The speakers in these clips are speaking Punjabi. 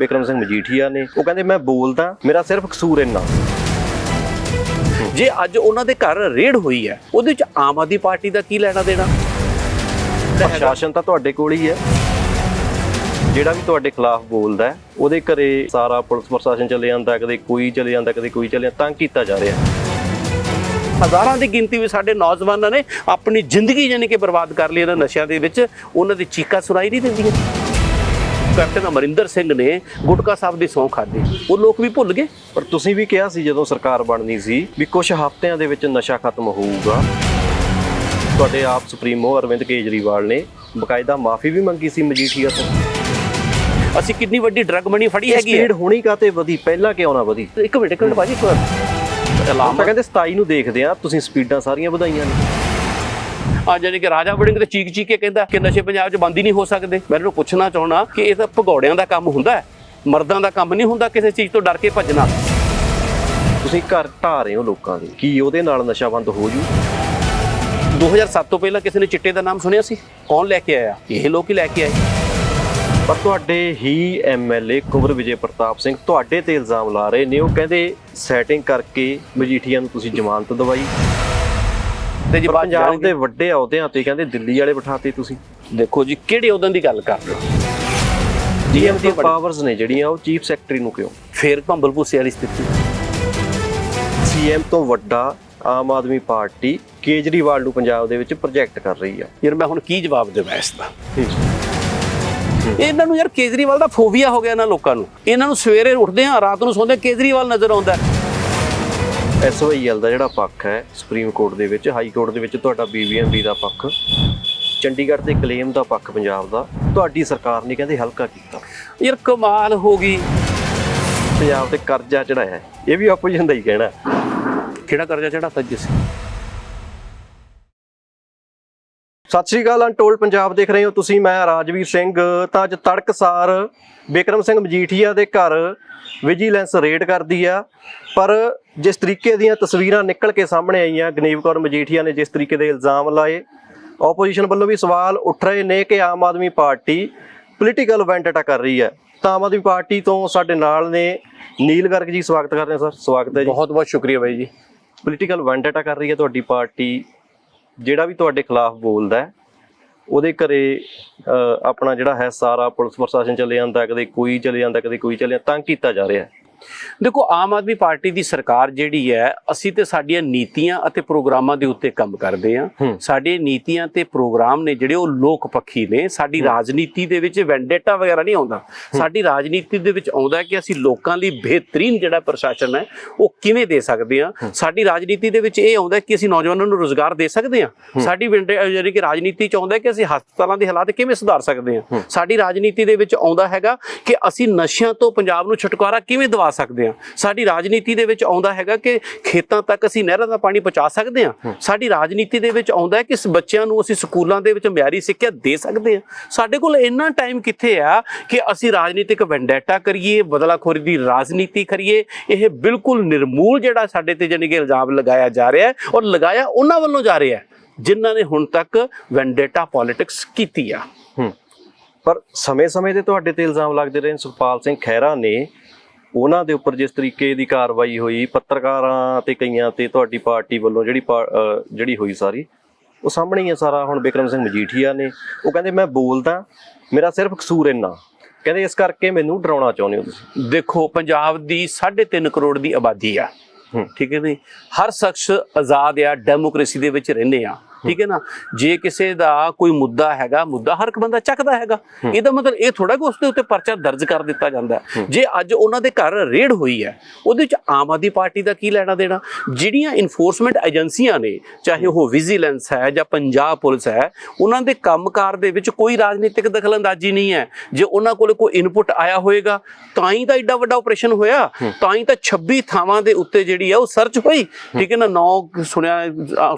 ਬਿਕਰਮ ਸਿੰਘ ਮਜੀਠੀਆ ਨੇ। ਉਹ ਕਹਿੰਦੇ, ਮੈਂ ਬੋਲਦਾ, ਮੇਰਾ ਸਿਰਫ ਕਸੂਰ ਇੰਨਾ। ਜੇ ਅੱਜ ਉਹਨਾਂ ਦੇ ਘਰ ਰੇਡ ਹੋਈ ਹੈ, ਉਹਦੇ ਵਿੱਚ ਆਮ ਆਦਮੀ ਪਾਰਟੀ ਦਾ ਕੀ ਲੈਣਾ ਦੇਣਾ? ਪ੍ਰਸ਼ਾਸਨ ਤਾਂ ਤੁਹਾਡੇ ਕੋਲ ਹੀ ਹੈ। ਜਿਹੜਾ ਵੀ ਤੁਹਾਡੇ ਖਿਲਾਫ ਬੋਲਦਾ ਉਹਦੇ ਘਰੇ ਸਾਰਾ ਪੁਲਿਸ ਪ੍ਰਸ਼ਾਸਨ ਚਲੇ ਜਾਂਦਾ, ਕਦੇ ਕੋਈ ਚਲੇ ਜਾਂਦਾ, ਕਦੇ ਕੋਈ ਚਲੇ ਜਾਂਦਾ ਤੰਗ ਕੀਤਾ ਜਾ ਰਿਹਾ। ਹਜ਼ਾਰਾਂ ਦੀ ਗਿਣਤੀ ਵਿੱਚ ਸਾਡੇ ਨੌਜਵਾਨਾਂ ਨੇ ਆਪਣੀ ਜ਼ਿੰਦਗੀ ਜਾਨੀ ਕਿ ਬਰਬਾਦ ਕਰ ਲਈ, ਇਹਨਾਂ ਨਸ਼ਿਆਂ ਦੇ ਵਿੱਚ। ਉਹਨਾਂ ਦੀ ਚੀਕਾਂ ਸੁਣਾਈ ਨਹੀਂ ਦਿੰਦੀਆਂ। ਕੈਪਟਨ ਅਮਰਿੰਦਰ ਸਿੰਘ ਨੇ ਗੁਟਕਾ ਸਾਹਿਬ ਦੀ ਸਹੁੰ ਖਾਧੀ। ਉਹ ਲੋਕ ਵੀ ਭੁੱਲ ਗਏ। ਪਰ ਤੁਸੀਂ ਵੀ ਕਿਹਾ ਸੀ ਜਦੋਂ ਸਰਕਾਰ ਬਣਨੀ ਸੀ ਵੀ ਕੁਝ ਹਫ਼ਤਿਆਂ ਦੇ ਵਿੱਚ ਨਸ਼ਾ ਖਤਮ ਹੋਊਗਾ। ਤੁਹਾਡੇ ਆਪ ਸੁਪਰੀਮੋ ਅਰਵਿੰਦ ਕੇਜਰੀਵਾਲ ਨੇ ਬਕਾਇਦਾ ਮਾਫੀ ਵੀ ਮੰਗੀ ਸੀ ਮਜੀਠੀਆ ਤੋਂ। ਅਸੀਂ ਕਿੰਨੀ ਵੱਡੀ ਡਰੱਗ ਮਣੀ ਫੜੀ ਹੈਗੀ ਹੈ। ਸਪੀਡ ਹੋਣੀ ਕਾਤੇ ਵਧੀ? ਪਹਿਲਾਂ ਕਿਉਂ ਨਾ ਵਧੀ? ਇੱਕ ਮਿੰਟ ਇੱਕ ਮਿੰਟ ਬਾਜੀ ਇੱਕ ਮਿੰਟ ਐਲਾਨ ਕਹਿੰਦੇ 27 ਨੂੰ ਦੇਖਦੇ ਆ ਤੁਸੀਂ ਸਪੀਡਾਂ ਸਾਰੀਆਂ ਵਧਾਈਆਂ ਨੇ। ਆ ਜਾਨੀ ਕਿ ਰਾਜਾ ਵੜਿੰਗ ਤੇ ਚੀਕ ਚੀਕ ਕੇ ਕਹਿੰਦਾ ਕਿ ਨਸ਼ੇ ਪੰਜਾਬ 'ਚ ਬੰਦ ਹੀ ਨਹੀਂ ਹੋ ਸਕਦੇ। ਮੈਂ ਇਹਨੂੰ ਪੁੱਛਣਾ ਚਾਹਣਾ ਕਿ ਇਹ ਤਾਂ ਭਗੌੜਿਆਂ ਦਾ ਕੰਮ ਹੁੰਦਾ ਹੈ ਮਰਦਾਂ ਦਾ ਕੰਮ ਨਹੀਂ ਹੁੰਦਾ ਕਿਸੇ ਚੀਜ਼ ਤੋਂ ਡਰ ਕੇ ਭੱਜਣਾ। ਤੁਸੀਂ ਘਰ ਢਾ ਰਹੇ ਹੋ ਲੋਕਾਂ ਦੇ ਕੀ ਉਹਦੇ ਨਾਲ ਨਸ਼ਾ ਬੰਦ ਹੋ ਜੂ? 2007 ਤੋਂ ਪਹਿਲਾਂ ਕਿਸੇ ਨੇ ਚਿੱਟੇ ਦਾ ਨਾਮ ਸੁਣਿਆ ਸੀ? ਕੌਣ ਲੈ ਕੇ ਆਇਆ? ਇਹ ਲੋਕ ਹੀ ਲੈ ਕੇ ਆਏ। ਪਰ ਤੁਹਾਡੇ ਹੀ ਐਮਐਲਏ ਕੁੰਵਰ ਵਿਜੇ ਪ੍ਰਤਾਪ ਸਿੰਘ ਤੁਹਾਡੇ ਤੇ ਇਲਜ਼ਾਮ ਲਾ ਰਹੇ ਨੇ ਉਹ ਕਹਿੰਦੇ ਸੈਟਿੰਗ ਕਰਕੇ ਮਜੀਠੀਆ ਨੂੰ ਤੁਸੀਂ ਜ਼ਮਾਨਤ ਦਵਾਈ। ਤੇ ਜੀ ਪੰਜਾਬ ਦੇ ਵੱਡੇ ਅਹੁਦਿਆਂ ਤੇ ਕਹਿੰਦੇ ਦਿੱਲੀ ਵਾਲੇ ਬਿਠਾਤੇ ਤੁਸੀਂ। ਦੇਖੋ ਜੀ ਕਿਹੜੇ ਉਦੋਂ ਦੀ ਗੱਲ ਕਰ ਰਹੇ ਹੋ? ਡੀਐਮ ਦੀਆਂ ਪਾਵਰਸ ਨੇ ਜਿਹੜੀਆਂ ਉਹ ਚੀਫ ਸੈਕਟਰੀ ਨੂੰ ਕਿਉਂ? ਫੇਰ ਭੰਬਲ ਭੂਸੇ ਵਾਲੀ ਸਥਿਤੀ। ਸੀਐਮ ਤੋਂ ਵੱਡਾ ਆਮ ਆਦਮੀ ਪਾਰਟੀ ਕੇਜਰੀਵਾਲ ਨੂੰ ਪੰਜਾਬ ਦੇ ਵਿੱਚ ਪ੍ਰੋਜੈਕਟ ਕਰ ਰਹੀ ਆ। ਯਾਰ ਮੈਂ ਹੁਣ ਕੀ ਜਵਾਬ ਦੇਵਾਂ ਇਸ ਦਾ? ਇਹਨਾਂ ਨੂੰ ਯਾਰ ਕੇਜਰੀਵਾਲ ਦਾ ਫੋਬੀਆ ਹੋ ਗਿਆ ਇਹਨਾਂ ਲੋਕਾਂ ਨੂੰ। ਇਹਨਾਂ ਨੂੰ ਸਵੇਰੇ ਉੱਠਦੇ ਆ ਰਾਤ ਨੂੰ ਸੌਂਦੇ ਕੇਜਰੀਵਾਲ ਨਜ਼ਰ ਆਉਂਦਾ। ਹੈ। ਐਸਓਆਈਐਲ ਦਾ ਜਿਹੜਾ ਪੱਖ ਹੈ ਸੁਪਰੀਮ ਕੋਰਟ ਦੇ ਵਿੱਚ ਹਾਈ ਕੋਰਟ ਦੇ ਵਿੱਚ ਤੁਹਾਡਾ ਬੀਬੀਐਮਬੀ ਦਾ ਪੱਖ ਚੰਡੀਗੜ੍ਹ ਦੇ ਕਲੇਮ ਦਾ ਪੱਖ ਪੰਜਾਬ ਦਾ ਤੁਹਾਡੀ ਸਰਕਾਰ ਨੇ ਕਹਿੰਦੇ ਹਲਕਾ ਕੀਤਾ ਯਾਰ ਕਮਾਲ ਹੋ ਗਈ ਪੰਜਾਬ ਤੇ ਕਰਜ਼ਾ ਚੜਾਇਆ। ਇਹ ਵੀ ਆਪੋਜੀਸ਼ਨ ਦਾ ਹੀ ਕਹਿਣਾ। ਕਿਹੜਾ ਕਰਜ਼ਾ ਚੜਾਤਾ ਜਿਸ ਸਤਿ ਸ਼੍ਰੀ ਅਕਾਲ ਅਨਟੋਲਡ ਪੰਜਾਬ ਦੇਖ ਰਹੇ ਹੋ ਤੁਸੀਂ ਮੈਂ ਰਾਜਵੀਰ ਸਿੰਘ। ਤਾਂ ਅੱਜ ਤੜਕਸਾਰ ਬਿਕਰਮ ਸਿੰਘ ਮਜੀਠੀਆ ਦੇ ਘਰ ਵਿਜੀਲੈਂਸ ਰੇਡ ਕਰਦੀ ਆ। ਪਰ ਜਿਸ ਤਰੀਕੇ ਦੀਆਂ ਤਸਵੀਰਾਂ ਨਿਕਲ ਕੇ ਸਾਹਮਣੇ ਆਈਆਂ ਗਨੀਵ ਕੌਰ ਮਜੀਠੀਆ ਨੇ ਜਿਸ ਤਰੀਕੇ ਦੇ ਇਲਜ਼ਾਮ ਲਾਏ ਆਪੋਜੀਸ਼ਨ ਵੱਲੋਂ ਵੀ ਸਵਾਲ ਉੱਠ ਰਹੇ ਨੇ ਕਿ ਆਮ ਆਦਮੀ ਪਾਰਟੀ ਪੋਲੀਟੀਕਲ ਵੈਂਡਟਾ ਕਰ ਰਹੀ ਹੈ। ਤਾਂ ਆਮ ਆਦਮੀ ਪਾਰਟੀ ਤੋਂ ਸਾਡੇ ਨਾਲ ਨੇ ਨੀਲ ਗਰਗ ਜੀ ਸਵਾਗਤ ਕਰਦੇ ਹਾਂ ਸਰ। ਸਵਾਗਤ ਹੈ ਜੀ। ਬਹੁਤ ਬਹੁਤ ਸ਼ੁਕਰੀਆ ਬਾਈ ਜੀ। ਪੋਲੀਟੀਕਲ ਵੈਂਡਟਾ ਕਰ ਰਹੀ ਹੈ ਤੁਹਾਡੀ ਪਾਰਟੀ। ਜਿਹੜਾ ਵੀ ਤੁਹਾਡੇ ਖਿਲਾਫ ਬੋਲਦਾ ਹੈ, ਉਹਦੇ ਘਰੇ ਆਪਣਾ ਜਿਹੜਾ ਹੈ ਸਾਰਾ ਪੁਲਿਸ ਪ੍ਰਸ਼ਾਸਨ ਚਲੇ ਜਾਂਦਾ ਕਦੇ ਕੋਈ ਚਲੇ ਜਾਂਦਾ, ਕਦੇ ਕੋਈ ਚਲੇ ਜਾਂਦਾ ਤੰਗ ਕੀਤਾ ਜਾ ਰਿਹਾ ਦੇਖੋ ਆਮ ਆਦਮੀ ਪਾਰਟੀ ਦੀ ਸਰਕਾਰ ਜਿਹੜੀ ਹੈ ਅਸੀਂ ਤੇ ਸਾਡੀਆਂ ਨੀਤੀਆਂ ਅਤੇ ਪ੍ਰੋਗਰਾਮਾਂ ਦੇ ਉੱਤੇ ਕੰਮ ਕਰਦੇ ਹੂੰ। ਸਾਡੇ ਨੀਤੀਆਂ ਤੇ ਪ੍ਰੋਗਰਾਮ ਨੇ ਜਿਹੜੇ ਉਹ ਲੋਕ ਪੱਖੀ ਨੇ। ਸਾਡੀ ਰਾਜਨੀਤੀ ਦੇ ਵਿੱਚ ਵੈਂਡੇਟਾ ਵਗੈਰਾ ਨਹੀਂ ਆਉਂਦਾ। ਸਾਡੀ ਰਾਜਨੀਤੀ ਦੇ ਵਿੱਚ ਆਉਂਦਾ ਕਿ ਅਸੀਂ ਲੋਕਾਂ ਲਈ ਬਿਹਤਰੀਨ ਜਿਹੜਾ ਪ੍ਰਸ਼ਾਸਨ ਹੈ ਉਹ ਕਿਵੇਂ ਦੇ ਸਕਦੇ ਹਾਂ। ਸਾਡੀ ਰਾਜਨੀਤੀ ਦੇ ਵਿੱਚ ਇਹ ਆਉਂਦਾ ਕਿ ਅਸੀਂ ਨੌਜਵਾਨਾਂ ਨੂੰ ਰੋਜ਼ਗਾਰ ਦੇ ਸਕਦੇ ਹਾਂ। ਸਾਡੀ ਜਿਹੜੀ ਕਿ ਰਾਜਨੀਤੀ ਚ ਆਉਂਦਾ ਕਿ ਅਸੀਂ ਹਸਪਤਾਲਾਂ ਦੇ ਹਾਲਾਤ ਕਿਵੇਂ ਸੁਧਾਰ ਸਕਦੇ ਹਾਂ। ਸਾਡੀ ਰਾਜਨੀਤੀ ਦੇ ਵਿੱਚ ਆਉਂਦਾ ਹੈਗਾ ਕਿ ਅਸੀਂ ਨਸ਼ਿਆਂ ਤੋਂ ਪੰਜਾਬ ਨੂੰ ਛੁਟਕਾਰਾ ਕਿਵੇਂ ਦਿਵਾ ਸਕਦੇ ਹਾਂ। ਸਾਡੀ ਰਾਜਨੀਤੀ ਦੇ ਵਿੱਚ ਆਉਂਦਾ ਹੈਗਾ ਕਿ ਖੇਤਾਂ ਤੱਕ ਅਸੀਂ ਨਹਿਰਾਂ ਦਾ ਪਾਣੀ ਪਹੁੰਚਾ ਸਕਦੇ ਹਾਂ। ਸਾਡੀ ਰਾਜਨੀਤੀ ਦੇ ਵਿੱਚ ਆਉਂਦਾ ਹੈ ਕਿ ਇਸ ਬੱਚਿਆਂ ਨੂੰ ਅਸੀਂ ਸਕੂਲਾਂ ਦੇ ਵਿੱਚ ਮਿਆਰੀ ਸਿੱਖਿਆ ਦੇ ਸਕਦੇ ਹਾਂ। ਸਾਡੇ ਕੋਲ ਇੰਨਾ ਟਾਈਮ ਕਿੱਥੇ ਆ ਕਿ ਅਸੀਂ ਰਾਜਨੀਤਿਕ ਵੈਂਡੇਟਾ ਕਰੀਏ ਬਦਲਾਖੋਰੀ ਦੀ ਰਾਜਨੀਤੀ ਕਰੀਏ। ਇਹ ਬਿਲਕੁਲ ਨਿਰਮੂਲ ਜਿਹੜਾ ਸਾਡੇ ਤੇ ਜਾਨੀ ਕਿ ਇਲਜ਼ਾਮ ਲਗਾਇਆ ਜਾ ਰਿਹਾ ਹੈ ਔਰ ਲਗਾਇਆ ਉਹਨਾਂ ਵੱਲੋਂ ਜਾ ਰਿਹਾ ਹੈ ਜਿਨ੍ਹਾਂ ਨੇ ਹੁਣ ਤੱਕ ਵੈਂਡੇਟਾ ਪੋਲਿਟਿਕਸ ਕੀਤੀ ਆ। ਪਰ ਸਮੇਂ-ਸਮੇਂ ਤੇ ਤੁਹਾਡੇ ਤੇ ਇਲਜ਼ਾਮ ਲੱਗਦੇ ਰਹੇ। ਸੁਖਪਾਲ ਸਿੰਘ ਖਹਿਰਾ ਨੇ ਉਹਨਾਂ ਦੇ ਉੱਪਰ ਜਿਸ ਤਰੀਕੇ ਦੀ ਕਾਰਵਾਈ ਹੋਈ ਪੱਤਰਕਾਰਾਂ ਤੇ ਕਈਆਂ ਤੇ ਤੁਹਾਡੀ ਪਾਰਟੀ ਵੱਲੋਂ ਜਿਹੜੀ ਜਿਹੜੀ ਹੋਈ ਸਾਰੀ ਉਹ ਸਾਹਮਣੇ ਹੀ ਹੈ ਸਾਰਾ। ਹੁਣ ਬਿਕਰਮ ਸਿੰਘ ਮਜੀਠੀਆ ਨੇ ਉਹ ਕਹਿੰਦੇ ਮੈਂ ਬੋਲਦਾ ਮੇਰਾ ਸਿਰਫ ਕਸੂਰ ਇੰਨਾ। ਕਹਿੰਦੇ ਇਸ ਕਰਕੇ ਮੈਨੂੰ ਡਰਾਉਣਾ ਚਾਹੁੰਦੇ ਹੋ ਤੁਸੀਂ। ਦੇਖੋ ਪੰਜਾਬ ਦੀ 3.5 ਕਰੋੜ ਦੀ ਆਬਾਦੀ ਆ। ਠੀਕ ਹੈ ਨਹੀਂ ਹਰ ਸ਼ਖਸ ਆਜ਼ਾਦ ਆ ਡੈਮੋਕ੍ਰੇਸੀ ਦੇ ਵਿੱਚ ਰਹਿੰਦੇ ਆ। ਠੀਕ ਹੈ ਨਾ? ਜੇ ਕਿਸੇ ਦਾ ਕੋਈ ਮੁੱਦਾ ਹੈਗਾ ਮੁੱਦਾ ਹਰ ਇੱਕ ਬੰਦਾ ਚੱਕਦਾ ਹੈਗਾ। ਇਹਦਾ ਮਤਲਬ ਇਹ ਥੋੜਾ ਕਿ ਉਸ ਦੇ ਉੱਤੇ ਪਰਚਾ ਦਰਜ ਕਰ ਦਿੱਤਾ ਜਾਂਦਾ। ਜੇ ਅੱਜ ਉਹਨਾਂ ਦੇ ਘਰ ਰੇਡ ਹੋਈ ਹੈ ਉਹਦੇ ਵਿੱਚ ਆਮ ਆਦਮੀ ਪਾਰਟੀ ਦਾ ਕੀ ਲੈਣਾ ਦੇਣਾ? ਜਿਹੜੀਆਂ ਇਨਫੋਰਸਮੈਂਟ ਏਜੰਸੀਆਂ ਨੇ ਚਾਹੇ ਉਹ ਵਿਜੀਲੈਂਸ ਹੈ ਜਾਂ ਪੰਜਾਬ ਪੁਲਿਸ ਹੈ ਉਹਨਾਂ ਦੇ ਕੰਮਕਾਰ ਦੇ ਵਿੱਚ ਕੋਈ ਰਾਜਨੀਤਿਕ ਦਖਲਅੰਦਾਜ਼ੀ ਨਹੀਂ ਹੈ। ਜੇ ਉਹਨਾਂ ਕੋਲ ਕੋਈ ਇਨਪੁਟ ਆਇਆ ਹੋਏਗਾ ਤਾਂ ਹੀ ਤਾਂ ਐਡਾ ਵੱਡਾ ਆਪਰੇਸ਼ਨ ਹੋਇਆ। ਤਾਂ ਹੀ ਤਾਂ 26 ਥਾਵਾਂ ਦੇ ਉੱਤੇ ਜਿਹੜੀ ਆ ਉਹ ਸਰਚ ਹੋਈ। ਠੀਕ ਹੈ ਨਾ? ਨੌ ਸੁਣਿਆ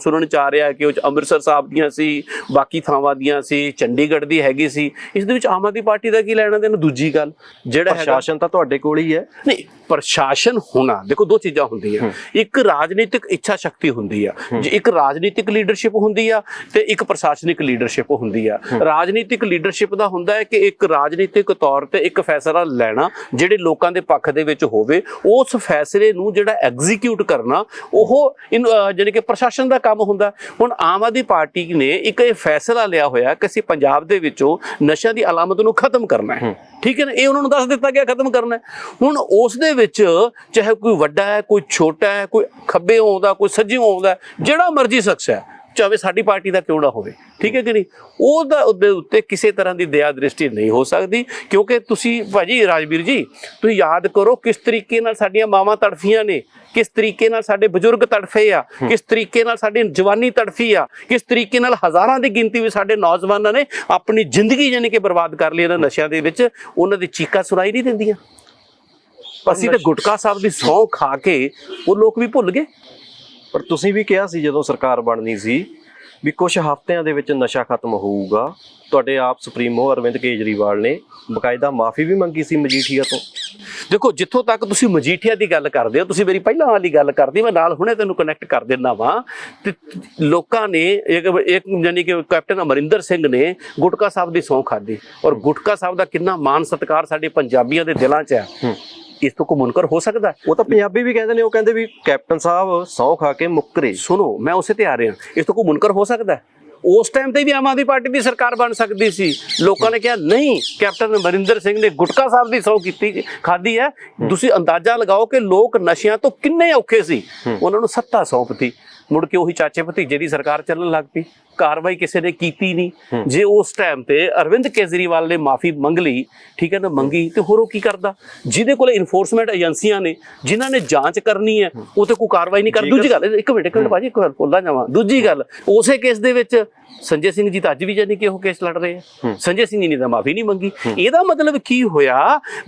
ਸੁਣਨ ਚ ਆ ਰਿਹਾ ਕਿ ਉਹ ਅੰਮ੍ਰਿਤਸਰ ਸਾਹਿਬ ਦੀਆਂ ਸੀ ਬਾਕੀ ਥਾਵਾਂ ਦੀਆਂ ਸੀ ਚੰਡੀਗੜ੍ਹ ਦੀ ਹੈਗੀ ਸੀ। ਇਸ ਦੇ ਵਿੱਚ ਆਮ ਆਦਮੀ ਪਾਰਟੀ ਦਾ ਕੀ ਲੈਣਾ ਦੇਣਾ? ਦੂਜੀ ਗੱਲ ਜਿਹੜਾ ਪ੍ਰਸ਼ਾਸਨ ਤਾਂ ਤੁਹਾਡੇ ਕੋਲ ਹੀ ਹੈ। ਨਹੀਂ ਪ੍ਰਸ਼ਾਸਨ ਹੋਣਾ। ਦੇਖੋ ਦੋ ਚੀਜ਼ਾਂ ਹੁੰਦੀਆਂ। ਇੱਕ ਰਾਜਨੀਤਿਕ ਇੱਛਾ ਸ਼ਕਤੀ ਹੁੰਦੀ ਆ। ਜੇ ਇੱਕ ਰਾਜਨੀਤਿਕ ਲੀਡਰਸ਼ਿਪ ਹੁੰਦੀ ਆ ਤੇ ਇੱਕ ਪ੍ਰਸ਼ਾਸਨਿਕ ਲੀਡਰਸ਼ਿਪ ਹੁੰਦੀ ਆ। ਰਾਜਨੀਤਿਕ ਲੀਡਰਸ਼ਿਪ ਦਾ ਹੁੰਦਾ ਹੈ ਕਿ ਇੱਕ ਰਾਜਨੀਤਿਕ ਤੌਰ ਤੇ ਇੱਕ ਫੈਸਲਾ ਲੈਣਾ ਜਿਹੜੇ ਲੋਕਾਂ ਦੇ ਪੱਖ ਦੇ ਵਿੱਚ ਹੋਵੇ ਉਸ ਫੈਸਲੇ ਨੂੰ ਜਿਹੜਾ ਐਗਜ਼ੀਕਿਊਟ ਕਰਨਾ ਉਹ ਜਾਣੀ ਕਿ ਪ੍ਰਸ਼ਾਸਨ ਦਾ ਕੰਮ ਹੁੰਦਾ। ਹੁਣ ਆਮ ਆਦਮੀ ਪਾਰਟੀ ਨੇ ਇੱਕ ਇਹ ਫੈਸਲਾ ਲਿਆ ਹੋਇਆ ਕਿ ਅਸੀਂ ਪੰਜਾਬ ਦੇ ਵਿੱਚੋਂ ਨਸ਼ਿਆਂ ਦੀ ਅਲਾਮਤ ਨੂੰ ਖਤਮ ਕਰਨਾ ਹੈ। ਠੀਕ ਹੈ ਨਾ? ਇਹ ਉਹਨਾਂ ਨੂੰ ਦੱਸ ਦਿੱਤਾ ਗਿਆ ਖਤਮ ਕਰਨਾ ਹੁਣ ਉਸ ਦੇ ਵਿੱਚ ਚਾਹੇ ਕੋਈ ਵੱਡਾ ਹੈ ਕੋਈ ਛੋਟਾ ਹੈ ਕੋਈ ਖੱਬੇ ਆਉਂਦਾ ਕੋਈ ਸੱਜੇ ਆਉਂਦਾ ਜਿਹੜਾ ਮਰਜ਼ੀ ਸ਼ਖਸ ਹੈ ਚਾਹੇ ਸਾਡੀ ਪਾਰਟੀ ਦਾ ਕਿਉਂ ਨਾ ਹੋਵੇ ਠੀਕ ਹੈ ਕਿ ਨਹੀਂ? ਉਹਦਾ ਉਹਦੇ ਉੱਤੇ ਕਿਸੇ ਤਰ੍ਹਾਂ ਦੀ ਦਇਆ ਦ੍ਰਿਸ਼ਟੀ ਨਹੀਂ ਹੋ ਸਕਦੀ ਕਿਉਂਕਿ ਤੁਸੀਂ ਭਾਜੀ ਰਾਜਵੀਰ ਜੀ ਤੁਸੀਂ ਯਾਦ ਕਰੋ ਕਿਸ ਤਰੀਕੇ ਨਾਲ ਸਾਡੀਆਂ ਮਾਵਾਂ ਤੜਫੀਆਂ ਨੇ ਕਿਸ ਤਰੀਕੇ ਨਾਲ ਸਾਡੇ ਬਜ਼ੁਰਗ ਤੜਫੇ ਆ ਕਿਸ ਤਰੀਕੇ ਨਾਲ ਸਾਡੀ ਜਵਾਨੀ ਤੜਫੀ ਆ ਕਿਸ ਤਰੀਕੇ ਨਾਲ ਹਜ਼ਾਰਾਂ ਦੀ ਗਿਣਤੀ ਵਿੱਚ ਸਾਡੇ ਨੌਜਵਾਨਾਂ ਨੇ ਆਪਣੀ ਜ਼ਿੰਦਗੀ ਯਾਨੀ ਕਿ ਬਰਬਾਦ ਕਰ ਲਈ ਇਹਨਾਂ ਨਸ਼ਿਆਂ ਦੇ ਵਿੱਚ ਉਹਨਾਂ ਦੀ ਚੀਕਾਂ ਸੁਣਾਈ ਨਹੀਂ ਦਿੰਦੀਆਂ। ਅਸੀਂ ਤੇ ਗੁਟਕਾ ਸਾਹਿਬ ਦੀ ਸੌਂ ਖਾ ਕੇ ਉਹ ਲੋਕ ਵੀ ਭੁੱਲ ਗਏ। ਪਰ ਤੁਸੀਂ ਵੀ ਕਿਹਾ ਸੀ ਜਦੋਂ ਸਰਕਾਰ ਬਣਨੀ ਸੀ ਵੀ ਕੁਝ ਹਫ਼ਤਿਆਂ ਦੇ ਵਿੱਚ ਨਸ਼ਾ ਖਤਮ ਹੋਊਗਾ। ਤੁਹਾਡੇ ਆਪ ਸੁਪਰੀਮੋ ਅਰਵਿੰਦ ਕੇਜਰੀਵਾਲ ਨੇ ਬਕਾਇਦਾ ਮਾਫੀ ਵੀ ਮੰਗੀ ਸੀ ਮਜੀਠੀਆ ਤੋਂ। ਦੇਖੋ ਜਿੱਥੋਂ ਤੱਕ ਤੁਸੀਂ ਮਜੀਠੀਆ ਦੀ ਗੱਲ ਕਰਦੇ ਹੋ ਤੁਸੀਂ ਮੇਰੀ ਪਹਿਲਾਂ ਵਾਲੀ ਗੱਲ ਕਰਦੀ ਮੈਂ ਨਾਲ ਹੁਣੇ ਤੈਨੂੰ ਕਨੈਕਟ ਕਰ ਦਿੰਦਾ ਵਾਂ। ਤੇ ਲੋਕਾਂ ਨੇ ਇੱਕ ਇੱਕ ਯਾਨੀ ਕਿ ਕੈਪਟਨ ਅਮਰਿੰਦਰ ਸਿੰਘ ਨੇ ਗੁਟਕਾ ਸਾਹਿਬ ਦੀ ਸੌਂ ਖਾਦੀ ਔਰ ਗੁਟਕਾ ਸਾਹਿਬ ਦਾ ਕਿੰਨਾ ਮਾਣ ਸਤਿਕਾਰ ਸਾਡੇ ਪੰਜਾਬੀਆਂ ਦੇ ਦਿਲਾਂ 'ਚ ਹੈ। ਇਸ ਤੋਂ ਕੋ ਮੁਨਕਰ ਹੋ ਸਕਦਾ? ਉਹ ਤਾਂ ਪੰਜਾਬੀ ਵੀ ਕਹਿੰਦੇ ਨੇ ਉਹ ਕਹਿੰਦੇ ਵੀ ਕੈਪਟਨ ਸਾਹਿਬ ਸਹੁੰ ਖਾ ਕੇ ਮੁੱਕਰੇ। ਸੁਣੋ ਮੈਂ ਉਸੇ ਤੇ ਆ ਰਿਹਾ। ਇਸ ਤੋਂ ਕੋ ਮੁਨਕਰ ਹੋ ਸਕਦਾ? ਉਸ ਟਾਈਮ ਤੇ ਵੀ ਆਮ ਆਦਮੀ ਪਾਰਟੀ ਦੀ ਸਰਕਾਰ ਬਣ ਸਕਦੀ ਸੀ। ਲੋਕਾਂ ਨੇ ਕਿਹਾ ਨਹੀਂ ਕੈਪਟਨ ਅਮਰਿੰਦਰ ਸਿੰਘ ਨੇ ਗੁਟਕਾ ਸਾਹਿਬ ਦੀ ਸੌ ਕੀਤੀ ਖਾਦੀ ਹੈ। ਤੁਸੀਂ ਅੰਦਾਜ਼ਾ ਲਗਾਓ ਕਿ ਲੋਕ ਨਸ਼ਿਆਂ ਤੋਂ ਕਿੰਨੇ ਔਖੇ ਸੀ? ਉਹਨਾਂ ਨੂੰ ਸੱਤਾ ਸੌਂਪਤੀ ਮੁੜ ਕੇ ਉਹੀ ਚਾਚੇ ਭਤੀਜੇ ਦੀ ਸਰਕਾਰ ਚੱਲਣ ਲੱਗ ਪਈ। ਕਾਰਵਾਈ ਕਿਸੇ ਨੇ ਕੀਤੀ ਨਹੀਂ। ਜੇ ਉਸ ਟਾਈਮ ਤੇ ਅਰਵਿੰਦ ਕੇਜਰੀਵਾਲ ਨੇ ਮਾਫੀ ਮੰਗ ਲਈ ਠੀਕ ਹੈ ਨਾ ਮੰਗੀ ਤੇ ਹੋਰ ਉਹ ਕੀ ਕਰਦਾ? ਜਿਹਦੇ ਕੋਲੇ ਇਨਫੋਰਸਮੈਂਟ ਏਜੰਸੀਆਂ ਨੇ ਜਿਨ੍ਹਾਂ ਨੇ ਜਾਂਚ ਕਰਨੀ ਹੈ ਉਹ ਤੇ ਕੋਈ ਕਾਰਵਾਈ ਨਹੀਂ ਕਰ। ਦੂਜੀ ਗੱਲ ਇੱਕ ਮਿੰਟ ਇੱਕ ਮਿੰਟ ਬਾਜੀ ਇੱਕ ਗੱਲ ਬੋਲਦਾ ਜਾਵਾਂ। ਦੂਜੀ ਗੱਲ ਉਸੇ ਕੇਸ ਦੇ ਵਿੱਚ ਸੰਜੇ ਸਿੰਘ ਜੀ ਤਾਂ ਅੱਜ ਵੀ ਜਾਨੀ ਕਿ ਉਹ ਕੇਸ ਲੜ ਰਹੇ ਆ। ਸੰਜੇ ਸਿੰਘ ਜੀ ਨੇ ਤਾਂ ਮਾਫੀ ਨਹੀਂ ਮੰਗੀ। ਇਹਦਾ ਮਤਲਬ ਕੀ ਹੋਇਆ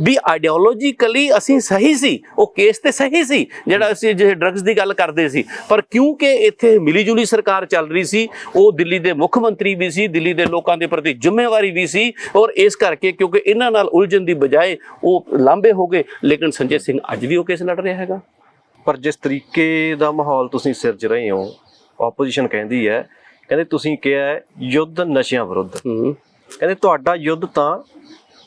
ਵੀ ਆਈਡੀਓਲੋਜੀਕਲੀ ਅਸੀਂ ਸਹੀ ਸੀ ਉਹ ਕੇਸ ਤੇ ਸਹੀ ਸੀ ਜਿਹੜਾ ਅਸੀਂ ਜਿਹੜੇ ਡਰੱਗਸ ਦੀ ਗੱਲ ਕਰਦੇ ਸੀ। ਪਰ ਕਿਉਂਕਿ ਇੱਥੇ ਮਿਲੀ ਜੁਲੀ ਸਰਕਾਰ ਚੱਲ ਰਹੀ ਸੀ ਉਹ ਦਿੱਲੀ ਦੇ ਮੁੱਖ ਮੰਤਰੀ ਵੀ ਸੀ ਦਿੱਲੀ ਦੇ ਲੋਕਾਂ ਦੇ ਪ੍ਰਤੀ ਜ਼ਿੰਮੇਵਾਰੀ ਵੀ ਸੀ ਔਰ ਇਸ ਕਰਕੇ ਕਿਉਂਕਿ ਇਹਨਾਂ ਨਾਲ ਉਲਝਣ ਦੀ ਬਜਾਏ ਉਹ ਲਾਂਬੇ ਹੋ ਗਏ ਲੇਕਿਨ ਸੰਜੇ ਸਿੰਘ ਅੱਜ ਵੀ ਉਹ ਕੇਸ ਲੜ ਰਿਹਾ ਹੈਗਾ। ਪਰ ਜਿਸ ਤਰੀਕੇ ਦਾ ਮਾਹੌਲ ਤੁਸੀਂ ਸਿਰਜ ਰਹੇ ਹੋ ਆਪੋਜੀਸ਼ਨ ਕਹਿੰਦੀ ਹੈ ਕਹਿੰਦੇ ਤੁਸੀਂ ਕਿਹਾ ਹੈ ਯੁੱਧ ਨਸ਼ਿਆਂ ਵਿਰੁੱਧ। ਕਹਿੰਦੇ ਤੁਹਾਡਾ ਯੁੱਧ ਤਾਂ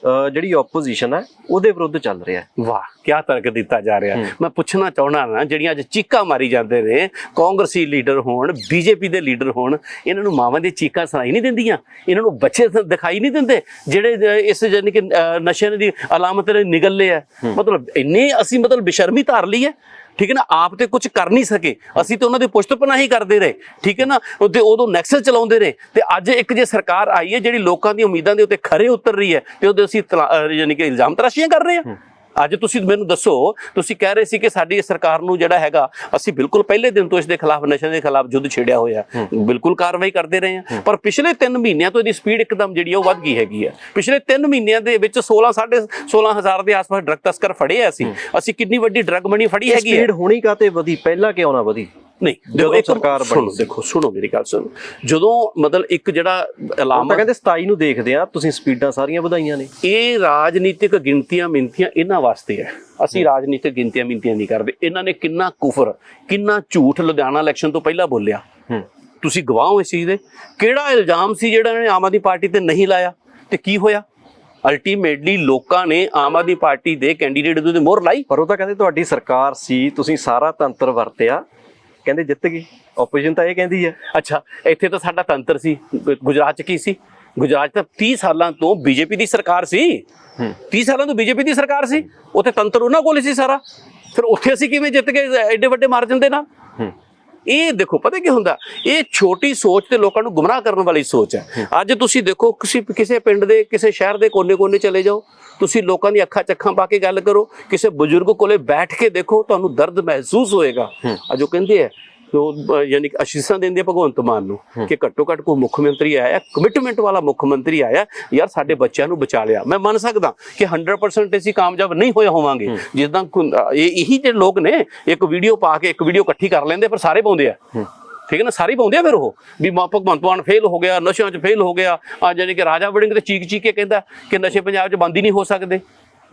ਜਿਹੜੀ ਆਪੋਜੀਸ਼ਨ ਹੈ ਉਹਦੇ ਵਿਰੁੱਧ ਚੱਲ ਰਿਹਾ ਹੈ। ਵਾਹ ਕੀ ਤਰਕ ਦਿੱਤਾ ਜਾ ਰਿਹਾ ਮੈਂ ਪੁੱਛਣਾ ਚਾਹਣਾ ਨਾ ਜਿਹੜੀਆਂ ਅੱਜ ਚੀਕਾਂ ਮਾਰੀ ਜਾਂਦੇ ਨੇ ਕਾਂਗਰਸੀ ਲੀਡਰ ਹੋਣ ਬੀਜੇਪੀ ਦੇ ਲੀਡਰ ਹੋਣ ਇਹਨਾਂ ਨੂੰ ਮਾਵਾਂ ਦੀ ਚੀਕਾਂ ਸੁਣਾਈ ਨਹੀਂ ਦਿੰਦੀਆਂ? ਇਹਨਾਂ ਨੂੰ ਬੱਚੇ ਦਿਖਾਈ ਨਹੀਂ ਦਿੰਦੇ? ਜਿਹੜੇ ਇਸ ਜਾਨੀ ਕਿ ਨਸ਼ਿਆਂ ਦੀ ਅਲਾਮਤ ਨੇ ਨਿਗਲੇ ਆ ਮਤਲਬ ਇੰਨੇ ਅਸੀਂ ਮਤਲਬ ਬੇਸ਼ਰਮੀ ਧਾਰ ਲਈ ਹੈ। ਠੀਕ ਹੈ ਨਾ? ਆਪ ਤੇ ਕੁਝ ਕਰ ਨਹੀਂ ਸਕੇ। ਅਸੀਂ ਤੇ ਉਹਨਾਂ ਦੀ ਪੁਸ਼ਤ ਪਨਾਹੀ ਕਰਦੇ ਰਹੇ। ਠੀਕ ਹੈ ਨਾ? ਉਹਦੇ ਉਦੋਂ ਨੈਕਸਲ ਚਲਾਉਂਦੇ ਰਹੇ। ਤੇ ਅੱਜ ਇੱਕ ਜੇ ਸਰਕਾਰ ਆਈ ਹੈ ਜਿਹੜੀ ਲੋਕਾਂ ਦੀ ਉਮੀਦਾਂ ਦੇ ਉੱਤੇ ਖਰੇ ਉਤਰ ਰਹੀ ਹੈ, ਤੇ ਉਹਦੇ ਅਸੀਂ ਤਲਾ- ਯਾਨੀ ਕਿ ਇਲਜ਼ਾਮ ਤਰਾਸ਼ੀਆਂ ਕਰ ਰਹੇ ਹਾਂ। ਅੱਜ ਤੁਸੀਂ ਮੈਨੂੰ ਦੱਸੋ ਤੁਸੀਂ ਕਹਿ ਰਹੇ ਸੀ ਕਿ ਸਾਡੀ ਸਰਕਾਰ ਨੂੰ ਜਿਹੜਾ ਹੈਗਾ ਅਸੀਂ ਬਿਲਕੁਲ ਪਹਿਲੇ ਦਿਨ ਤੋਂ ਇਸ ਦੇ ਖਿਲਾਫ ਨਸ਼ਿਆਂ ਦੇ ਖਿਲਾਫ ਯੁੱਧ ਛੇੜਿਆ ਹੋਇਆ ਬਿਲਕੁਲ ਕਾਰਵਾਈ ਕਰਦੇ ਰਹੇ ਹਾਂ। ਪਰ ਪਿਛਲੇ 3 ਮਹੀਨਿਆਂ ਤੋਂ ਇਹਦੀ ਸਪੀਡ ਇੱਕਦਮ ਜਿਹੜੀ ਉਹ ਵੱਧ ਗਈ ਹੈਗੀ ਹੈ ਪਿਛਲੇ 3 ਮਹੀਨਿਆਂ ਦੇ ਵਿੱਚ 16 ਸਾਢੇ 16000 ਦੇ ਆਸ-ਪਾਸ ਡਰੱਗ ਤਸਕਰ ਫੜੇ ਆ ਅਸੀਂ। ਅਸੀਂ ਕਿੰਨੀ ਵੱਡੀ ਡਰੱਗ ਮਣੀ ਫੜੀ ਹੈਗੀ ਹੈ ਸਪੀਡ ਹੋਣੀ ਕਾਤੇ ਵਧੀ? ਪਹਿਲਾਂ ਕਿਉਂ ਨਾ ਵਧੀ? ਨਹੀਂ ਜਦੋਂ ਸਰਕਾਰ ਬਣੀ। ਦੇਖੋ ਸੁਣੋ ਮੇਰੀ ਗੱਲ ਸੁਣੋ। ਜਦੋਂ ਮਤਲਬ ਇੱਕ ਜਿਹੜਾ ਹੁਣ ਤਾਂ ਕਹਿੰਦੇ 27 ਨੂੰ ਦੇਖਦੇ ਆ ਤੁਸੀਂ ਸਪੀਡਾਂ ਸਾਰੀਆਂ ਵਧਾਈਆਂ ਨੇ। ਇਹ ਰਾਜਨੀਤਿਕ ਗਿਣਤੀਆਂ ਮਿੰਤੀਆਂ ਇਹਨਾਂ ਵਾਸਤੇ ਹੈ। ਅਸੀਂ ਰਾਜਨੀਤਿਕ ਗਿਣਤੀਆਂ ਮਿੰਤੀਆਂ ਨਹੀਂ ਕਰਦੇ। ਇਹਨਾਂ ਨੇ ਕਿੰਨਾ ਕੁਫਰ ਕਿੰਨਾ ਝੂਠ ਲੁਧਿਆਣਾ ਇਲੈਕਸ਼ਨ ਤੋਂ ਪਹਿਲਾਂ ਬੋਲਿਆ। ਹੂੰ। ਤੁਸੀਂ ਗਵਾਹ ਹੋ ਇਸ ਚੀਜ਼ ਦੇ। ਕਿਹੜਾ ਇਲਜ਼ਾਮ ਸੀ ਜਿਹੜਾ ਇਹਨੇ ਆਮ ਆਦਮੀ ਪਾਰਟੀ ਤੇ ਨਹੀਂ ਲਾਇਆ? ਤੇ ਕੀ ਹੋਇਆ? ਅਲਟੀਮੇਟਲੀ ਲੋਕਾਂ ਨੇ ਆਮ ਆਦਮੀ ਪਾਰਟੀ ਦੇ ਕੈਂਡੀਡੇਟ ਦੇ ਮੋਹਰ ਲਾਈ। ਪਰ ਉਹ ਤਾਂ ਕਹਿੰਦੇ ਤੁਹਾਡੀ ਸਰਕਾਰ ਸੀ ਤੁਸੀਂ ਸਾਰਾ ਤੰਤਰ ਵਰਤਿਆ। ਕਹਿੰਦੇ ਜਿੱਤ ਗਈ। ਆਪੋਜੀਸ਼ਨ ਤਾਂ ਇਹ ਕਹਿੰਦੀ ਹੈ ਅੱਛਾ ਇੱਥੇ ਤਾਂ ਸਾਡਾ ਤੰਤਰ ਸੀ। ਗੁ- ਗੁਜਰਾਤ ਚ ਕੀ ਸੀ? ਗੁਜਰਾਤ 'ਚ ਤਾਂ 30 ਸਾਲਾਂ ਤੋਂ ਬੀਜੇਪੀ ਦੀ ਸਰਕਾਰ ਸੀ। ਹੂੰ। 30 ਸਾਲਾਂ ਤੋਂ ਬੀਜੇਪੀ ਦੀ ਸਰਕਾਰ ਸੀ। ਉੱਥੇ ਤੰਤਰ ਉਹਨਾਂ ਕੋਲ ਹੀ ਸੀ ਸਾਰਾ। ਫਿਰ ਉੱਥੇ ਅਸੀਂ ਕਿਵੇਂ ਜਿੱਤ ਗਏ? ਐਡੇ ਵੱਡੇ ਮਾਰਜਨ ਦੇ ਨਾਲ। ਹੂੰ। ਇਹ ਦੇਖੋ ਪਤਾ ਕੀ ਹੁੰਦਾ? ਇਹ ਛੋਟੀ ਸੋਚ ਤੇ ਲੋਕਾਂ ਨੂੰ ਗੁੰਮਰਾਹ ਕਰਨ ਵਾਲੀ ਸੋਚ ਹੈ। ਅੱਜ ਤੁਸੀਂ ਦੇਖੋ ਕਿਸੇ ਕਿਸੇ ਪਿੰਡ ਦੇ ਕਿਸੇ ਸ਼ਹਿਰ ਦੇ ਕੋਨੇ-ਕੋਨੇ ਚਲੇ ਜਾਓ। ਤੁਸੀਂ ਲੋਕਾਂ ਦੀ ਅੱਖਾਂ ਚੱਖਾਂ ਪਾ ਕੇ ਗੱਲ ਕਰੋ। ਕਿਸੇ ਬਜ਼ੁਰਗ ਕੋਲੇ ਬੈਠ ਕੇ ਦੇਖੋ ਤੁਹਾਨੂੰ ਦਰਦ ਮਹਿਸੂਸ ਹੋਏਗਾ। ਅੱਜ ਉਹ ਕਹਿੰਦੇ ਆ ਕਿ ਅ, ਯਾਨੀ ਕਿ ਅਸ਼ੀਸਾਂ ਦਿੰਦੇ ਭਗਵੰਤ ਮਾਨ ਨੂੰ ਕਿ ਘੱਟੋ ਘੱਟ ਕੋਈ ਮੁੱਖ ਮੰਤਰੀ ਆਇਆ ਕਮਿਟਮੈਂਟ ਵਾਲਾ ਮੁੱਖ ਮੰਤਰੀ ਆਇਆ ਯਾਰ ਸਾਡੇ ਬੱਚਿਆਂ ਨੂੰ ਬਚਾ ਲਿਆ। ਮੈਂ ਮੰਨ ਸਕਦਾ ਕਿ 100% ਅਸੀਂ ਕਾਮਯਾਬ ਨਹੀਂ ਹੋਏ ਹੋਵਾਂਗੇ। ਜਿੱਦਾਂ ਕੁ- ਇਹ ਇਹੀ ਜਿਹੜੇ ਲੋਕ ਨੇ ਇੱਕ ਵੀਡੀਓ ਪਾ ਕੇ ਇੱਕ ਵੀਡੀਓ ਇਕੱਠੀ ਕਰ ਲੈਂਦੇ ਪਰ ਸਾਰੇ ਪਾਉਂਦੇ ਆ। ਠੀਕ ਹੈ ਨਾ? ਸਾਰੇ ਪਾਉਂਦੇ ਆ ਫਿਰ ਉਹ। ਵੀ ਭਗਵੰਤ ਮਾਨ ਫੇਲ ਹੋ ਗਿਆ ਨਸ਼ਿਆਂ 'ਚ ਫੇਲ ਹੋ ਗਿਆ। ਆ ਜਾਨੀ ਕਿ ਰਾਜਾ ਵੜਿੰਗ ਤੇ ਚੀਕ ਚੀਕ ਕੇ ਕਹਿੰਦਾ ਕਿ ਨਸ਼ੇ ਪੰਜਾਬ 'ਚ ਬੰਦ ਹੀ ਨਹੀਂ ਹੋ ਸਕਦੇ।